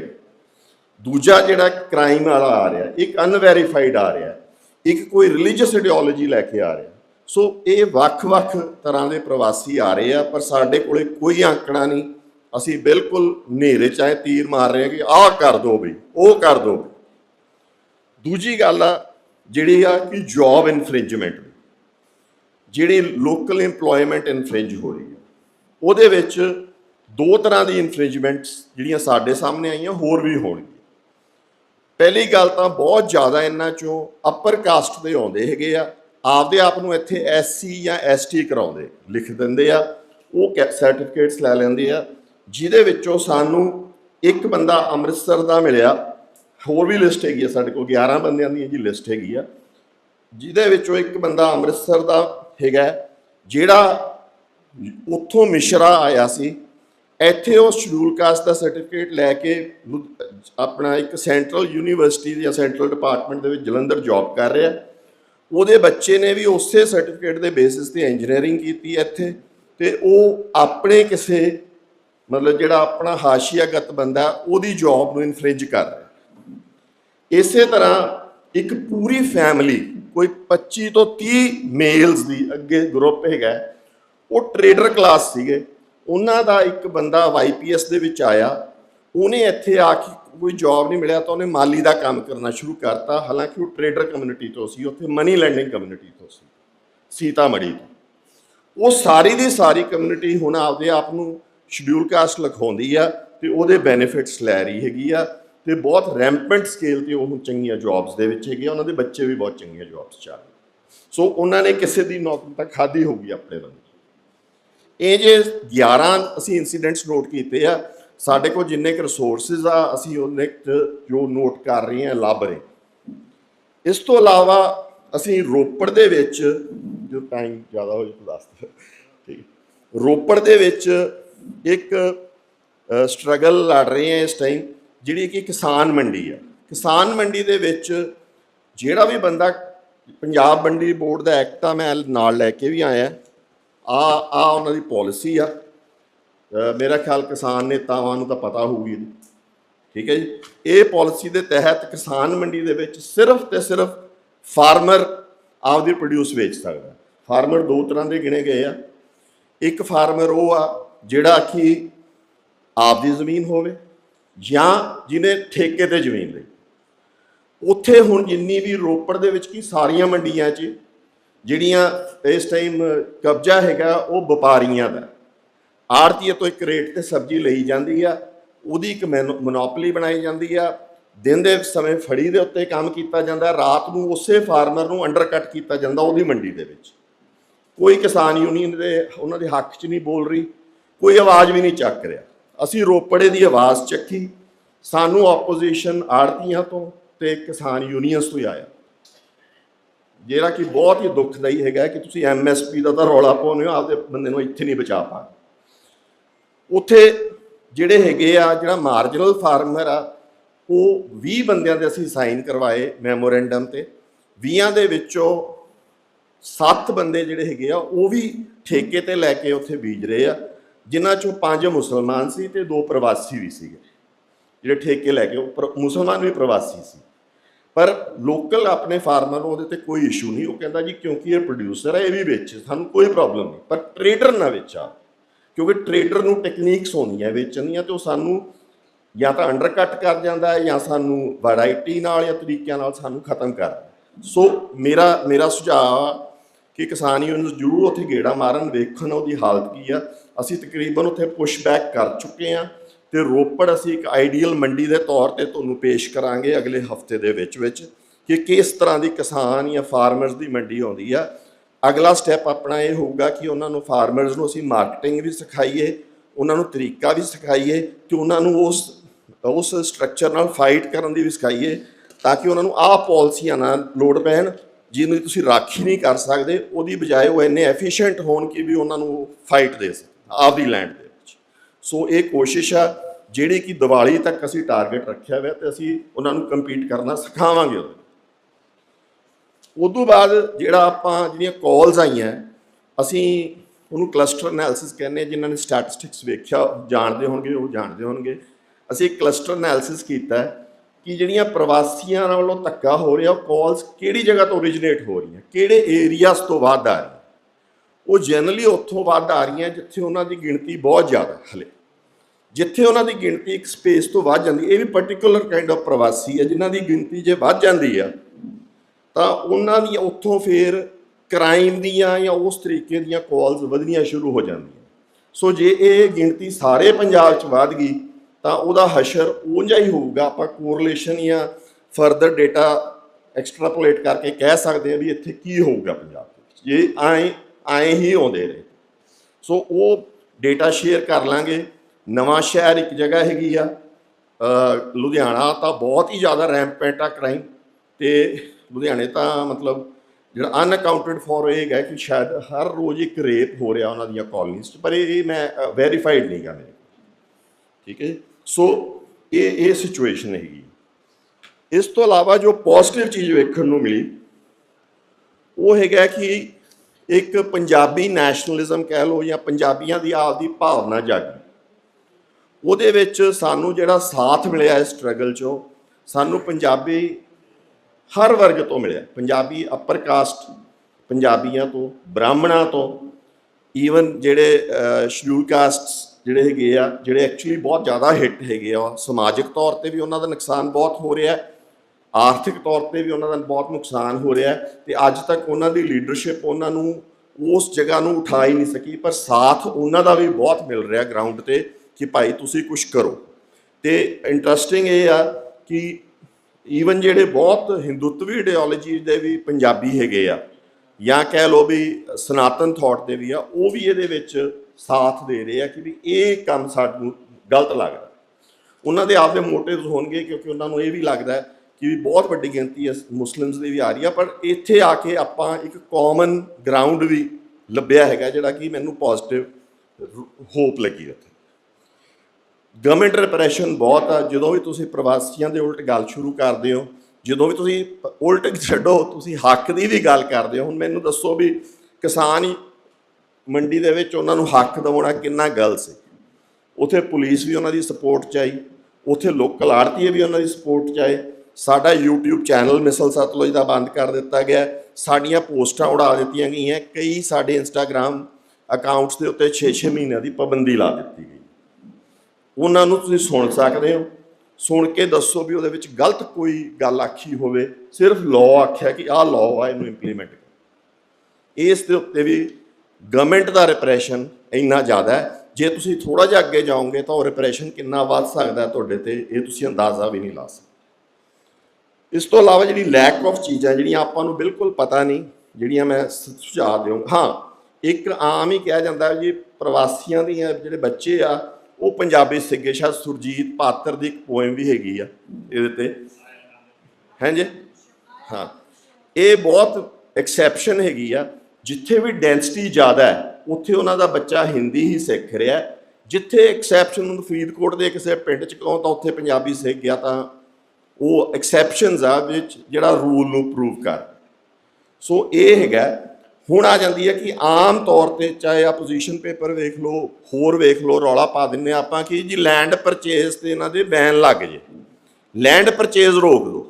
ਦੂਜਾ ਜਿਹੜਾ ਕ੍ਰਾਈਮ ਵਾਲਾ ਆ ਰਿਹਾ, ਇੱਕ ਅਨਵੈਰੀਫਾਈਡ ਆ ਰਿਹਾ, ਇੱਕ ਕੋਈ ਰਿਲੀਜੀਅਸ ਆਈਡੀਓਲੋਜੀ ਲੈ ਕੇ ਆ ਰਿਹਾ। ਸੋ ਇਹ ਵੱਖ-ਵੱਖ ਤਰ੍ਹਾਂ ਦੇ ਪ੍ਰਵਾਸੀ ਆ ਰਹੇ ਆ, ਪਰ ਸਾਡੇ ਕੋਲੇ ਕੋਈ ਆંકੜਾ ਨਹੀਂ। ਅਸੀਂ ਬਿਲਕੁਲ ਹਨੇਰੇ ਚਾਹੇ ਤੀਰ ਮਾਰ ਰਹੇ ਹਾਂ ਕਿ ਆਹ ਕਰ ਦੋ ਬਈ, ਉਹ ਕਰ ਦੋ ਦੂਜੀ ਗੱਲ ਆ, ਜਿਹੜੀ ਆ ਕਿ ਜੌਬ ਇਨਫ੍ਰਿੰਜਮੈਂਟ ਜਿਹੜੀ ਲੋਕਲ EMPLOYMENT ਇਨਫ੍ਰਿੰਜ ਹੋ ਰਹੀ ਹੈ ਉਹਦੇ ਵਿੱਚ ਦੋ ਤਰ੍ਹਾਂ ਦੀ ਇਨਫ੍ਰਿੰਜਮੈਂਟਸ ਜਿਹੜੀਆਂ ਸਾਡੇ ਸਾਹਮਣੇ ਆਈਆਂ, ਹੋਰ ਵੀ ਹੋਣਗੀਆਂ। ਪਹਿਲੀ ਗੱਲ ਤਾਂ ਬਹੁਤ ਜ਼ਿਆਦਾ ਇਹਨਾਂ ਚੋਂ ਅਪਰ ਕਾਸਟ ਦੇ ਆਉਂਦੇ ਹੈਗੇ ਆ, ਆਪਦੇ ਆਪ ਨੂੰ ਇੱਥੇ ਐਸਸੀ ਜਾਂ ਐਸਟੀ ਕਰਾਉਂਦੇ, ਲਿਖ ਦਿੰਦੇ ਆ, ਉਹ ਸਰਟੀਫਿਕੇਟਸ ਲੈ ਲੈਂਦੇ ਆ, ਜਿਹਦੇ ਵਿੱਚੋਂ ਸਾਨੂੰ ਇੱਕ ਬੰਦਾ ਅੰਮ੍ਰਿਤਸਰ ਦਾ ਮਿਲਿਆ ਹੋਰ ਵੀ ਲਿਸਟ ਹੈਗੀ ਆ ਸਾਡੇ ਕੋਲ 11 ਬੰਦਿਆਂ ਦੀ ਜੀ ਲਿਸਟ ਹੈਗੀ ਆ। ਜਿਹਦੇ ਵਿੱਚੋਂ ਇੱਕ ਬੰਦਾ ਅੰਮ੍ਰਿਤਸਰ ਦਾ ਹੈਗਾ ਜਿਹੜਾ ਉੱਥੋਂ ਮਿਸ਼ਰਾ ਆਇਆ ਸੀ। ਇੱਥੇ ਉਹ ਸ਼ਡਿਊਲ ਕਾਸਟ ਦਾ ਸਰਟੀਫਿਕੇਟ ਲੈ ਕੇ ਆਪਣਾ ਇੱਕ ਸੈਂਟਰਲ ਯੂਨੀਵਰਸਿਟੀ ਜਾਂ ਸੈਂਟਰਲ ਡਿਪਾਰਟਮੈਂਟ ਦੇ ਵਿੱਚ ਜਲੰਧਰ ਜੌਬ ਕਰ ਰਿਹਾ ਉਹਦੇ ਬੱਚੇ ਨੇ ਵੀ ਉਸੇ ਸਰਟੀਫਿਕੇਟ ਦੇ ਬੇਸਿਸ ਤੇ ਇੰਜੀਨੀਅਰਿੰਗ ਕੀਤੀ ਇੱਥੇ ਤੇ ਉਹ ਆਪਣੇ ਕਿਸੇ ਮਤਲਬ ਜਿਹੜਾ ਆਪਣਾ ਹਾਸ਼ੀਆਗਤ ਬੰਦਾ ਉਹਦੀ ਜੌਬ ਨੂੰ ਇਨਫ੍ਰਿੰਜ ਕਰ ਰਿਹਾ ਇਸੇ ਤਰ੍ਹਾਂ ਇੱਕ ਪੂਰੀ ਫੈਮਿਲੀ ਕੋਈ 25 ਤੋਂ 30 ਮੇਲਸ ਦੀ ਅੱਗੇ ਗਰੁੱਪ ਹੈਗਾ, ਉਹ ਟਰੇਡਰ ਕਲਾਸ ਸੀਗੇ। ਉਹਨਾਂ ਦਾ ਇੱਕ ਬੰਦਾ ਵਾਈਪੀਐਸ ਦੇ ਵਿੱਚ ਆਇਆ। ਉਹਨੇ ਇੱਥੇ ਆ ਕੇ ਕੋਈ ਜੌਬ ਨਹੀਂ ਮਿਲਿਆ ਤਾਂ ਉਹਨੇ ਮਾਲੀ ਦਾ ਕੰਮ ਕਰਨਾ ਸ਼ੁਰੂ ਕਰਤਾ। ਹਾਲਾਂਕਿ ਉਹ ਟਰੇਡਰ ਕਮਿਊਨਿਟੀ ਤੋਂ ਸੀ, ਉੱਥੇ ਮਨੀ ਲੈਂਡਿੰਗ ਕਮਿਊਨਿਟੀ ਤੋਂ ਸੀ, ਸੀਤਾਮੜੀ ਤੋਂ। ਉਹ ਸਾਰੀ ਦੀ ਸਾਰੀ ਕਮਿਊਨਿਟੀ ਹੁਣ ਆਪਦੇ ਆਪ ਨੂੰ ਸ਼ਡਿਊਲ ਕਾਸਟ ਲਿਖਾਉਂਦੀ ਆ ਤੇ ਉਹਦੇ ਬੈਨੀਫਿਟਸ ਲੈ ਰਹੀ ਹੈਗੀ ਆ। ਤੇ ਬਹੁਤ ਰੈਂਪੈਂਟ ਸਕੇਲ ਤੇ ਉਹ ਚੰਗੀਆਂ ਜੌਬਸ ਦੇ ਵਿੱਚ ਹੈਗੇ ਉਹਨਾਂ ਦੇ ਬੱਚੇ ਵੀ ਬਹੁਤ ਚੰਗੀਆਂ ਜੌਬਸ ਚ ਆ ਰਹੇ ਸੋ ਉਹਨਾਂ ਨੇ ਕਿਸੇ ਦੀ ਨੌਕਰੀ ਤਾਂ ਖਾਦੀ ਹੋਊਗੀ ਆਪਣੇ ਬੰਦੇ। ਇਹ ਜੇ 11 ਅਸੀਂ ਇਨਸੀਡੈਂਟਸ ਨੋਟ ਕੀਤੇ ਆ, ਸਾਡੇ ਕੋਲ ਜਿੰਨੇ ਕੁ ਰਿਸੋਰਸਸ ਆ, ਅਸੀਂ ਉਹਨੇ ਕੁ ਜੋ ਨੋਟ ਕਰ ਰਹੇ ਹਾਂ ਲੱਭ ਰਹੇ। ਇਸ ਤੋਂ ਇਲਾਵਾ ਅਸੀਂ ਰੋਪੜ ਦੇ ਵਿੱਚ, ਜੋ ਟਾਈਮ ਜ਼ਿਆਦਾ ਹੋ ਜਾਵੇ ਦੱਸ ਦਿਓ ਠੀਕ। ਰੋਪੜ ਦੇ ਵਿੱਚ ਇੱਕ ਸਟਰਗਲ ਲੜ ਰਹੇ ਹਾਂ ਇਸ ਟਾਈਮ ਜਿਹੜੀ ਕਿ ਕਿਸਾਨ ਮੰਡੀ ਆ। ਕਿਸਾਨ ਮੰਡੀ ਦੇ ਵਿੱਚ ਜਿਹੜਾ ਵੀ ਬੰਦਾ ਪੰਜਾਬ ਮੰਡੀ ਬੋਰਡ ਦਾ ਐਕਟ ਆ, ਮੈਂ ਨਾਲ ਲੈ ਕੇ ਵੀ ਆਇਆ। ਆ ਆ ਉਹਨਾਂ ਦੀ ਪਾਲਿਸੀ ਆ। ਮੇਰਾ ਖਿਆਲ ਕਿਸਾਨ ਨੇਤਾਵਾਂ ਨੂੰ ਤਾਂ ਪਤਾ ਹੋਊਗੀ। ਇਹਦੀ ਠੀਕ ਹੈ ਜੀ। ਇਹ ਪਾਲਿਸੀ ਦੇ ਤਹਿਤ ਕਿਸਾਨ ਮੰਡੀ ਦੇ ਵਿੱਚ ਸਿਰਫ ਤੇ ਸਿਰਫ ਫਾਰਮਰ ਆਪਦੀ ਪ੍ਰੋਡਿਊਸ ਵੇਚ ਸਕਦਾ। ਫਾਰਮਰ ਦੋ ਤਰ੍ਹਾਂ ਦੇ ਗਿਣੇ ਗਏ ਆ। ਇੱਕ ਫਾਰਮਰ ਉਹ ਆ ਜਿਹੜਾ ਕਿ ਆਪਦੀ ਜ਼ਮੀਨ ਹੋਵੇ ਜਾਂ ਜਿਹਨੇ ਠੇਕੇ ਤੇ ਜ਼ਮੀਨ ਲਈ। ਉੱਥੇ ਹੁਣ ਜਿੰਨੀ ਵੀ ਰੋਪੜ ਦੇ ਵਿੱਚ ਕੀ ਸਾਰੀਆਂ ਮੰਡੀਆਂ 'ਚ, ਜਿਹੜੀਆਂ ਇਸ ਟਾਈਮ ਕਬਜ਼ਾ ਹੈਗਾ, ਉਹ ਵਪਾਰੀਆਂ ਦਾ। ਆੜਤੀਏ ਤੋਂ ਇੱਕ ਰੇਟ ਤੇ ਸਬਜ਼ੀ ਲਈ ਜਾਂਦੀ ਆ, ਉਹਦੀ ਇੱਕ ਮੋਨੋਪੋਲੀ ਬਣਾਈ ਜਾਂਦੀ ਆ। ਦਿਨ ਦੇ ਸਮੇਂ ਫੜੀ ਦੇ ਉੱਤੇ ਕੰਮ ਕੀਤਾ ਜਾਂਦਾ, ਰਾਤ ਨੂੰ ਉਸੇ ਫਾਰਮਰ ਨੂੰ ਅੰਡਰਕਟ ਕੀਤਾ ਜਾਂਦਾ ਉਹਦੀ ਮੰਡੀ ਦੇ ਵਿੱਚ। ਕੋਈ ਕਿਸਾਨ ਯੂਨੀਅਨ ਦੇ, ਉਹਨਾਂ ਦੇ ਹੱਕ 'ਚ ਨਹੀਂ ਬੋਲ ਰਹੀ, ਕੋਈ ਆਵਾਜ਼ ਵੀ ਨਹੀਂ ਚੱਕ ਰਿਹਾ। ਅਸੀਂ ਰੋਪੜੇ ਦੀ ਆਵਾਜ਼ ਚੱਕੀ। ਸਾਨੂੰ ਆਪੋਜੀਸ਼ਨ ਆੜਤੀਆਂ ਤੋਂ ਤੇ ਕਿਸਾਨ ਯੂਨੀਅਨਸ ਤੋਂ ਹੀ ਆਇਆ। ਜਿਹੜਾ ਕਿ ਬਹੁਤ ਹੀ ਦੁਖਦਾਈ ਹੈਗਾ ਕਿ ਤੁਸੀਂ ਐਮਐਸਪੀ ਦਾ ਤਾਂ ਰੌਲਾ ਪਾਉਂਦੇ ਹੋ, ਆਪਦੇ ਬੰਦੇ ਨੂੰ ਇੱਥੇ ਨਹੀਂ ਬਚਾ ਪਾ ਉੱਥੇ ਜਿਹੜੇ ਹੈਗੇ ਆ, ਜਿਹੜਾ ਮਾਰਜਨਲ ਫਾਰਮਰ ਆ, ਉਹ 20 ਬੰਦਿਆਂ ਦੇ ਅਸੀਂ ਸਾਈਨ ਕਰਵਾਏ ਮੈਮੋਰੈਂਡਮ ਤੇ। 20 ਦੇ ਵਿੱਚੋਂ 7 ਬੰਦੇ ਜਿਹੜੇ ਹੈਗੇ ਆ, ਉਹ ਵੀ ਠੇਕੇ ਤੇ ਲੈ ਕੇ ਉੱਥੇ ਬੀਜ ਰਹੇ ਆ। ਜਿਨ੍ਹਾਂ ਚੋਂ ਪੰਜ ਮੁਸਲਮਾਨ ਸੀ ਤੇ ਦੋ ਪ੍ਰਵਾਸੀ ਵੀ ਸੀਗੇ। ਜਿਹੜੇ ਠੇਕੇ ਲੈ ਕੇ ਉਹ ਪਰ- ਮੁਸਲਮਾਨ ਵੀ ਪ੍ਰਵਾਸੀ ਸੀ। ਪਰ ਲੋਕਲ ਆਪਣੇ ਫਾਰਮਰ ਨੂੰ ਉਹਦੇ ਤੇ ਕੋਈ ਇਸ਼ੂ ਨਹੀਂ। ਉਹ ਕਹਿੰਦਾ ਜੀ ਕਿਉਂਕਿ ਇਹ ਪ੍ਰੋਡਿਊਸਰ ਹੈ, ਇਹ ਵੀ ਵੇਚੇ, ਸਾਨੂੰ ਕੋਈ ਪ੍ਰੋਬਲਮ ਨਹੀਂ। ਪਰ ਟ੍ਰੇਡਰ ਨਾ ਵੇਚਾ ਕਿਉਂਕਿ ਟ੍ਰੇਡਰ ਨੂੰ ਟੈਕਨੀਕਸ ਹੁੰਦੀਆਂ ਵੇਚਣ ਦੀਆਂ ਤੇ ਉਹ ਸਾਨੂੰ ਜਾਂ ਤਾਂ ਅੰਡਰਕਟ ਕਰ ਜਾਂਦਾ ਹੈ ਜਾਂ ਸਾਨੂੰ ਵੈਰਾਈਟੀ ਨਾਲ ਜਾਂ ਤਰੀਕਿਆਂ ਨਾਲ ਸਾਨੂੰ ਖਤਮ ਕਰ ਸੋ ਮੇਰਾ ਮੇਰਾ ਸੁਝਾਅ ਆ ਕਿ ਕਿਸਾਨ ਯੂਨੀਅਨ ਜ਼ਰੂਰ ਉੱਥੇ ਗੇੜਾ ਮਾਰਨ, ਵੇਖਣ ਉਹਦੀ ਹਾਲਤ ਕੀ ਆ। ਅਸੀਂ ਤਕਰੀਬਨ ਉੱਥੇ ਪੁਸ਼ ਬੈਕ ਕਰ ਚੁੱਕੇ ਹਾਂ ਤੇ ਰੋਪੜ ਅਸੀਂ ਇੱਕ ਆਈਡੀਅਲ ਮੰਡੀ ਦੇ ਤੌਰ ਤੇ ਤੁਹਾਨੂੰ ਪੇਸ਼ ਕਰਾਂਗੇ ਅਗਲੇ ਹਫ਼ਤੇ ਦੇ ਵਿੱਚ ਵਿੱਚ ਕਿ ਕਿਸ ਤਰ੍ਹਾਂ ਦੀ ਕਿਸਾਨ ਜਾਂ ਫਾਰਮਰਸ ਦੀ ਮੰਡੀ ਆਉਂਦੀ ਆ। ਅਗਲਾ ਸਟੈਪ ਆਪਣਾ ਇਹ ਹੋਊਗਾ ਕਿ ਉਹਨਾਂ ਨੂੰ ਫਾਰਮਰਸ ਨੂੰ ਅਸੀਂ ਮਾਰਕੀਟਿੰਗ ਵੀ ਸਿਖਾਈਏ, ਉਹਨਾਂ ਨੂੰ ਤਰੀਕਾ ਵੀ ਸਿਖਾਈਏ ਕਿ ਉਹਨਾਂ ਨੂੰ ਉਸ ਉਸ ਸਟਰਕਚਰ ਨਾਲ ਫਾਈਟ ਕਰਨ ਦੀ ਵੀ ਸਿਖਾਈਏ ਤਾਂ ਕਿ ਉਹਨਾਂ ਨੂੰ ਆਹ ਪਾਲਿਸੀਆਂ ਨਾਲ ਲੋੜ ਪੈਣ, ਜਿਹਨੂੰ ਤੁਸੀਂ ਰਾਖੀ ਨਹੀਂ ਕਰ ਸਕਦੇ, ਉਹਦੀ ਬਜਾਏ ਉਹ ਇੰਨੇ ਐਫੀਸ਼ੀਐਂਟ ਹੋਣ ਕਿ ਵੀ ਉਹਨਾਂ ਨੂੰ ਫਾਈਟ ਦੇ ਸਕਣ। ਆਪਦੀ ਲੈਂਡ ਦੇ ਵਿੱਚ। ਸੋ ਇਹ ਕੋਸ਼ਿਸ਼ ਆ, ਜਿਹੜੀ ਕਿ ਦੀਵਾਲੀ ਤੱਕ ਅਸੀਂ ਟਾਰਗੇਟ ਰੱਖਿਆ ਹੋਇਆ ਤੇ ਅਸੀਂ ਉਹਨਾਂ ਨੂੰ ਕੰਪੀਟ ਕਰਨਾ ਸਿਖਾਵਾਂਗੇ ਉਹਦੇ ਉਦੋਂ ਬਾਅਦ ਜਿਹੜਾ ਆਪਾਂ ਜਿਹੜੀਆਂ ਕਾਲਸ ਆਈਆਂ, ਅਸੀਂ ਉਹਨੂੰ ਕਲਸਟਰ ਐਨਾਲਿਸਿਸ ਕਹਿੰਦੇ ਹਾਂ ਜਿਨ੍ਹਾਂ ਨੇ ਸਟੈਟਿਸਟਿਕਸ ਵੇਖਿਆ ਜਾਣਦੇ ਹੋਣਗੇ, ਉਹ ਜਾਣਦੇ ਹੋਣਗੇ। ਅਸੀਂ ਇੱਕ ਕਲਸਟਰ ਐਨਾਲਿਸਿਸ ਕੀਤਾ ਕਿ ਜਿਹੜੀਆਂ ਪ੍ਰਵਾਸੀਆਂ ਵੱਲੋਂ ਧੱਕਾ ਹੋ ਰਿਹਾ, ਉਹ ਕਾਲਸ ਕਿਹੜੀ ਜਗ੍ਹਾ ਤੋਂ ਓਰੀਜਿਨੇਟ ਹੋ ਰਹੀਆਂ, ਕਿਹੜੇ ਏਰੀਆਜ਼ ਤੋਂ ਵੱਧ ਆ ਰਹੀਆਂ। ਉਹ ਜਨਰਲੀ ਉੱਥੋਂ ਵੱਧ ਆ ਰਹੀਆਂ, ਜਿੱਥੇ ਉਹਨਾਂ ਦੀ ਗਿਣਤੀ ਬਹੁਤ ਜ਼ਿਆਦਾ ਹਲੇ। ਜਿੱਥੇ ਉਹਨਾਂ ਦੀ ਗਿਣਤੀ ਇੱਕ ਸਪੇਸ ਤੋਂ ਵੱਧ ਜਾਂਦੀ, ਇਹ ਵੀ ਪਾਰਟਿਕੂਲਰ ਕਾਈਂਡ ਆਫ ਪ੍ਰਵਾਸੀ ਹੈ ਜਿਨ੍ਹਾਂ ਦੀ ਗਿਣਤੀ ਜੇ ਵੱਧ ਜਾਂਦੀ ਆ, ਤਾਂ ਉਹਨਾਂ ਦੀਆਂ ਉੱਥੋਂ ਫਿਰ ਕ੍ਰਾਈਮ ਦੀਆਂ ਜਾਂ ਉਸ ਤਰੀਕੇ ਦੀਆਂ ਕਾਲਸ ਵਧਣੀਆਂ ਸ਼ੁਰੂ ਹੋ ਜਾਂਦੀਆਂ। ਸੋ ਜੇ ਇਹ ਗਿਣਤੀ ਸਾਰੇ ਪੰਜਾਬ 'ਚ ਵੱਧ ਗਈ, ਤਾਂ ਉਹਦਾ ਹਸ਼ਰ ਉਂਝਾ ਹੀ ਹੋਊਗਾ। ਆਪਾਂ ਕੋਰਲੇਸ਼ਨ ਜਾਂ ਫਰਦਰ ਡਾਟਾ ਐਕਸਟਰਾਪੋਲੇਟ ਕਰਕੇ ਕਹਿ ਸਕਦੇ ਹਾਂ ਵੀ ਇੱਥੇ ਕੀ ਹੋਊਗਾ ਪੰਜਾਬ ਦੇ ਵਿੱਚ। ਜੇ ਐਂ ਆਏ ਹੀ ਆਉਂਦੇ ਨੇ। ਸੋ ਉਹ ਡੇਟਾ ਸ਼ੇਅਰ ਕਰ ਲਾਂਗੇ। ਨਵਾਂ ਸ਼ਹਿਰ ਇੱਕ ਜਗ੍ਹਾ ਹੈਗੀ ਆ। ਲੁਧਿਆਣਾ ਤਾਂ ਬਹੁਤ ਹੀ ਜ਼ਿਆਦਾ ਰੈਂਪੈਂਟ ਆ ਕ੍ਰਾਈਮ ਤੇ ਲੁਧਿਆਣੇ ਤਾਂ ਮਤਲਬ ਜਿਹੜਾ ਅਨਅਕਾਊਂਟਡ ਫॉर ਇਹ ਹੈ ਕਿ ਸ਼ਾਇਦ ਹਰ ਰੋਜ਼ ਇੱਕ ਰੇਪ ਹੋ ਰਿਹਾ ਉਹਨਾਂ ਦੀਆਂ ਕਾਲਨੀਜ਼ 'ਚ, ਪਰ ਇਹ ਇਹ ਮੈਂ ਵੈਰੀਫਾਈਡ ਨਹੀਂ ਕਰ ਰਿਹਾ। ਠੀਕ ਹੈ ਸੋ ਇਹ ਇਹ ਸਿਚੁਏਸ਼ਨ ਹੈਗੀ। ਇਸ ਤੋਂ ਇਲਾਵਾ ਜੋ ਪੋਜ਼ਿਟਿਵ ਚੀਜ਼ ਵੇਖਣ ਨੂੰ ਮਿਲੀ, ਉਹ ਹੈਗਾ ਕਿ ਇੱਕ ਪੰਜਾਬੀ ਨੈਸ਼ਨਲਿਜ਼ਮ ਕਹਿ ਲਓ ਜਾਂ ਪੰਜਾਬੀਆਂ ਦੀ ਆਪਦੀ ਭਾਵਨਾ ਜਾਗੀ। ਉਹਦੇ ਵਿੱਚ ਸਾਨੂੰ ਜਿਹੜਾ ਸਾਥ ਮਿਲਿਆ ਇਸ ਸਟਰਗਲ 'ਚੋਂ, ਸਾਨੂੰ ਪੰਜਾਬੀ ਹਰ ਵਰਗ ਤੋਂ ਮਿਲਿਆ। ਪੰਜਾਬੀ ਅਪਰ ਕਾਸਟ ਪੰਜਾਬੀਆਂ ਤੋਂ, ਬ੍ਰਾਹਮਣਾਂ ਤੋਂ ਈਵਨ ਜਿਹੜੇ ਸ਼ਡਿਊਲ ਕਾਸਟਸ ਜਿਹੜੇ ਹੈਗੇ ਆ, ਜਿਹੜੇ ਐਕਚੁਅਲੀ ਬਹੁਤ ਜ਼ਿਆਦਾ ਹਿੱਟ ਹੈਗੇ ਆ, ਸਮਾਜਿਕ ਤੌਰ ਤੇ ਵੀ ਉਹਨਾਂ ਦਾ ਨੁਕਸਾਨ ਬਹੁਤ ਹੋ ਰਿਹਾ ਹੈ। ਆਰਥਿਕ ਤੌਰ ਤੇ ਵੀ ਉਹਨਾਂ ਦਾ ਬਹੁਤ ਨੁਕਸਾਨ ਹੋ ਰਿਹਾ ਹੈ ਤੇ ਅੱਜ ਤੱਕ ਉਹਨਾਂ ਦੀ ਲੀਡਰਸ਼ਿਪ ਉਹਨਾਂ ਨੂੰ ਉਸ ਜਗ੍ਹਾ ਨੂੰ ਉਠਾ ਹੀ ਨਹੀਂ ਸਕੀ, ਪਰ ਸਾਥ ਉਹਨਾਂ ਦਾ ਵੀ ਬਹੁਤ ਮਿਲ ਰਿਹਾ ਗਰਾਊਂਡ ਤੇ ਕਿ ਭਾਈ ਤੁਸੀਂ ਕੁਝ ਕਰੋ। ਤੇ ਇੰਟਰਸਟਿੰਗ ਇਹ ਆ ਕਿ ਈਵਨ ਜਿਹੜੇ ਬਹੁਤ ਹਿੰਦੂਤਵੀ ਆਈਡੀਓਲੋਜੀ ਦੇ ਵੀ ਪੰਜਾਬੀ ਹੈਗੇ ਆ, ਜਾਂ ਕਹਿ ਲੋ ਵੀ ਸਨਾਤਨ ਥਾਟ ਦੇ ਵੀ ਆ, ਉਹ ਵੀ ਇਹਦੇ ਵਿੱਚ ਸਾਥ ਦੇ ਰਹੇ ਆ ਕਿ ਵੀ ਇਹ ਕੰਮ ਸਾਨੂੰ ਗਲਤ ਲੱਗਦਾ। ਉਹਨਾਂ ਦੇ ਆਪਦੇ ਮੋਟਿਵਸ ਹੋਣਗੇ ਕਿਉਂਕਿ ਉਹਨਾਂ ਨੂੰ ਇਹ ਵੀ ਲੱਗਦਾ ਹੈ ਕਿ ਵੀ ਬਹੁਤ ਵੱਡੀ ਗਿਣਤੀ ਹੈ ਮੁਸਲਿਮਸ ਦੀ ਵੀ ਆ ਰਹੀ ਆ, ਪਰ ਇੱਥੇ ਆ ਕੇ ਆਪਾਂ ਇੱਕ ਕਾਮਨ ਗਰਾਊਂਡ ਵੀ ਲੱਭਿਆ ਹੈਗਾ ਜਿਹੜਾ ਕਿ ਮੈਨੂੰ ਪੋਜ਼ਿਟਿਵ ਹੋਪ ਲੱਗੀ ਉੱਥੇ। ਗਵਰਨਮੈਂਟ ਰਿਪਰੈਸ਼ਨ ਬਹੁਤ ਆ, ਜਦੋਂ ਵੀ ਤੁਸੀਂ ਪ੍ਰਵਾਸੀਆਂ ਦੇ ਉਲਟ ਗੱਲ ਸ਼ੁਰੂ ਕਰਦੇ ਹੋ, ਜਦੋਂ ਵੀ ਤੁਸੀਂ ਉਲਟ ਛੱਡੋ, ਤੁਸੀਂ ਹੱਕ ਦੀ ਵੀ ਗੱਲ ਕਰਦੇ ਹੋ, ਹੁਣ ਮੈਨੂੰ ਦੱਸੋ ਵੀ ਕਿਸਾਨ ਹੀ ਮੰਡੀ ਦੇ ਵਿੱਚ ਉਹਨਾਂ ਨੂੰ ਹੱਕ ਦਿਵਾਉਣਾ ਕਿੰਨਾ ਗਲਤ ਸੀ? ਉਥੇ ਪੁਲਿਸ ਵੀ ਉਹਨਾਂ ਦੀ ਸਪੋਰਟ ਚ ਆਈ, ਉਥੇ ਲੋਕਲ ਆੜਤੀਏ ਵੀ ਉਹਨਾਂ ਦੀ ਸਪੋਰਟ ਚ ਆਏ ਸਾਡਾ YouTube ਚੈਨਲ ਮਿਸਲ ਸਤਲੁਜ ਦਾ ਬੰਦ ਕਰ ਦਿੱਤਾ ਗਿਆ। ਸਾਡੀਆਂ ਪੋਸਟਾਂ ਉਡਾ ਦਿੱਤੀਆਂ ਗਈਆਂ। ਕਈ ਸਾਡੇ Instagram ਅਕਾਊਂਟਸ ਦੇ ਉੱਤੇ 6-6 ਮਹੀਨਿਆਂ ਦੀ ਪਾਬੰਦੀ ਲਾ ਦਿੱਤੀ ਗਈ। ਉਹਨਾਂ ਨੂੰ ਤੁਸੀਂ ਸੁਣ ਸਕਦੇ ਹੋ। ਸੁਣ ਕੇ ਦੱਸੋ ਵੀ ਉਹਦੇ ਵਿੱਚ ਗਲਤ ਕੋਈ ਗੱਲ ਆਖੀ ਹੋਵੇ। ਸਿਰਫ ਲਾਅ ਆਖਿਆ ਕਿ ਆਹ ਲਾਅ ਆ, ਇਹਨੂੰ ਇੰਪਲੀਮੈਂਟ ਕਰੋ। ਇਸ ਦੇ ਉੱਤੇ ਵੀ ਗਵਰਨਮੈਂਟ ਦਾ ਰਿਪਰੈਸ਼ਨ ਇੰਨਾ ਜ਼ਿਆਦਾ ਹੈ। ਜੇ ਤੁਸੀਂ ਥੋੜਾ ਜਿਹਾ ਅੱਗੇ ਜਾਓਗੇ ਤਾਂ ਉਹ ਰਿਪਰੈਸ਼ਨ ਕਿੰਨਾ ਵੱਧ ਸਕਦਾ ਤੁਹਾਡੇ ਤੇ, ਇਹ ਤੁਸੀਂ ਅੰਦਾਜ਼ਾ ਵੀ ਨਹੀਂ ਲਾ ਸਕਦੇ। ਇਸ ਤੋਂ ਇਲਾਵਾ ਜਿਹੜੀ ਲੈਕ ਆਫ ਚੀਜ਼ਾਂ, ਜਿਹੜੀਆਂ ਆਪਾਂ ਨੂੰ ਬਿਲਕੁਲ ਪਤਾ ਨਹੀਂ, ਜਿਹੜੀਆਂ ਮੈਂ ਸੁਝਾਅ ਦਿਉਂ ਹਾਂ, ਇੱਕ ਆਮ ਹੀ ਕਿਹਾ ਜਾਂਦਾ ਹੈ ਜੀ ਪ੍ਰਵਾਸੀਆਂ ਦੀਆਂ ਜਿਹੜੇ ਬੱਚੇ ਆ, ਉਹ ਪੰਜਾਬੀ ਸਿੱਖੇ ਸ਼ਾਇਦ ਸੁਰਜੀਤ ਪਾਤਰ ਦੀ ਇੱਕ ਪੋਇਮ ਵੀ ਹੈਗੀ ਆ ਇਹਦੇ ਤੇ। ਹਾਂਜੀ ਹਾਂ। ਇਹ ਬਹੁਤ ਐਕਸੈਪਸ਼ਨ ਹੈਗੀ ਆ। ਜਿੱਥੇ ਵੀ ਡੈਂਸਿਟੀ ਜ਼ਿਆਦਾ ਹੈ, ਉੱਥੇ ਉਹਨਾਂ ਦਾ ਬੱਚਾ ਹਿੰਦੀ ਹੀ ਸਿੱਖ ਰਿਹਾ। ਜਿੱਥੇ ਐਕਸੈਪਸ਼ਨ ਨੂੰ ਫਰੀਦਕੋਟ ਦੇ ਕਿਸੇ ਪਿੰਡ ਚ ਕਹੋ ਤਾਂ ਉੱਥੇ ਪੰਜਾਬੀ ਸਿੱਖ ਗਿਆ ਤਾਂ ਉਹ ਐਕਸੈਪਸ਼ਨਸ ਆ ਵਿੱਚ ਜਿਹੜਾ ਰੂਲ ਨੂੰ ਪ੍ਰੂਵ ਕਰ। ਸੋ ਇਹ ਹੈਗਾ, ਹੁਣ ਆ ਜਾਂਦੀ ਹੈ ਕਿ ਆਮ ਤੌਰ ਤੇ ਚਾਹੇ ਆ ਪੋਜੀਸ਼ਨ ਪੇਪਰ ਵੇਖ ਲਓ, ਹੋਰ ਵੇਖ ਲਓ, ਰੌਲਾ ਪਾ ਦਿੰਨੇ ਆਪਾਂ ਕਿ ਜੀ ਲੈਂਡ ਪਰਚੇਸ ਤੇ ਇਹਨਾਂ ਦੇ ਬੈਨ ਲੱਗ ਜੇ। ਲੈਂਡ ਪਰਚੇਸ ਰੋਕ ਦਿਓ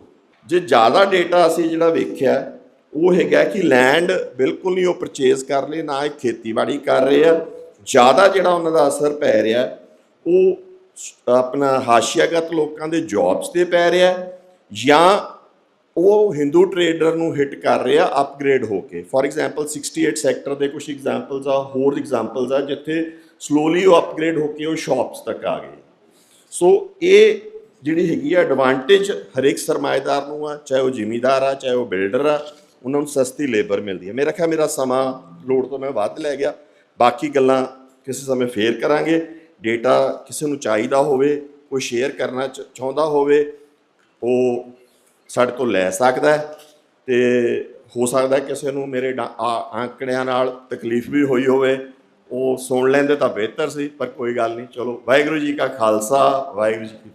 ਜੇ ਜ਼ਿਆਦਾ ਡੇਟਾ ਅਸੀਂ ਜਿਹੜਾ ਵੇਖਿਆ, ਉਹ ਹੈਗਾ ਕਿ ਲੈਂਡ ਬਿਲਕੁਲ ਨਹੀਂ ਉਹ ਪਰਚੇਸ ਕਰ ਲਏ ਨਾ ਇਹ ਖੇਤੀਬਾੜੀ ਕਰ ਰਹੇ ਆ। ਜ਼ਿਆਦਾ ਜਿਹੜਾ ਉਹਨਾਂ ਦਾ ਅਸਰ ਪੈ ਰਿਹਾ, ਉਹ ਆਪਣਾ ਹਾਸ਼ੀਆਗਤ ਲੋਕਾਂ ਦੇ ਜੌਬਸ ਤੇ ਪੈ ਰਿਹਾ ਜਾਂ ਉਹ ਹਿੰਦੂ ਟਰੇਡਰ ਨੂੰ ਹਿੱਟ ਕਰ ਰਿਹਾ ਅਪਗ੍ਰੇਡ ਹੋ ਕੇ। ਫੋਰ ਐਗਜ਼ਾਮਪਲ 68 ਸੈਕਟਰ ਦੇ ਕੁਝ ਐਗਜ਼ਾਮਪਲਸ ਆ, ਹੋਰ ਐਗਜ਼ਾਮਪਲਸ ਆ, ਜਿੱਥੇ ਸਲੋਲੀ ਉਹ ਅਪਗ੍ਰੇਡ ਹੋ ਕੇ ਉਹ ਸ਼ਾਪਸ ਤੱਕ ਆ ਗਏ। ਸੋ ਇਹ ਜਿਹੜੀ ਹੈਗੀ ਆ ਐਡਵਾਂਟੇਜ ਹਰੇਕ ਸਰਮਾਏਦਾਰ ਨੂੰ ਆ, ਚਾਹੇ ਉਹ ਜ਼ਿਮੀਦਾਰ ਆ, ਚਾਹੇ ਉਹ ਬਿਲਡਰ ਆ, ਉਹਨਾਂ ਨੂੰ ਸਸਤੀ ਲੇਬਰ ਮਿਲਦੀ ਹੈ। ਮੇਰਾ ਖਿਆਲ, ਮੇਰਾ ਸਮਾਂ ਲੋੜ ਤੋਂ ਮੈਂ ਵੱਧ ਲੈ ਗਿਆ। ਬਾਕੀ ਗੱਲਾਂ ਕਿਸੇ ਸਮੇਂ ਫੇਰ ਕਰਾਂਗੇ। ਡੇਟਾ ਕਿਸੇ ਨੂੰ ਚਾਹੀਦਾ ਹੋਵੇ, ਕੋਈ ਸ਼ੇਅਰ ਕਰਨਾ ਚ- ਚਾਹੁੰਦਾ ਹੋਵੇ, ਉਹ ਸਾਡੇ ਤੋਂ ਲੈ ਸਕਦਾ ਹੈ ਤੇ ਹੋ ਸਕਦਾ ਕਿਸੇ ਨੂੰ ਮੇਰੇ ਡਾ- ਆ- ਨਾਲ ਤਕਲੀਫ ਵੀ ਹੋਈ ਹੋਵੇ। ਉਹ ਸੁਣ ਲੈਂਦੇ ਤਾਂ ਬਿਹਤਰ ਸੀ, ਪਰ ਕੋਈ ਗੱਲ ਨਹੀਂ, ਚਲੋ ਵਾਹਿਗੁਰੂ ਜੀ ਕਾ ਖਾਲਸਾ, ਵਾਹਿਗੁਰੂ ਜੀ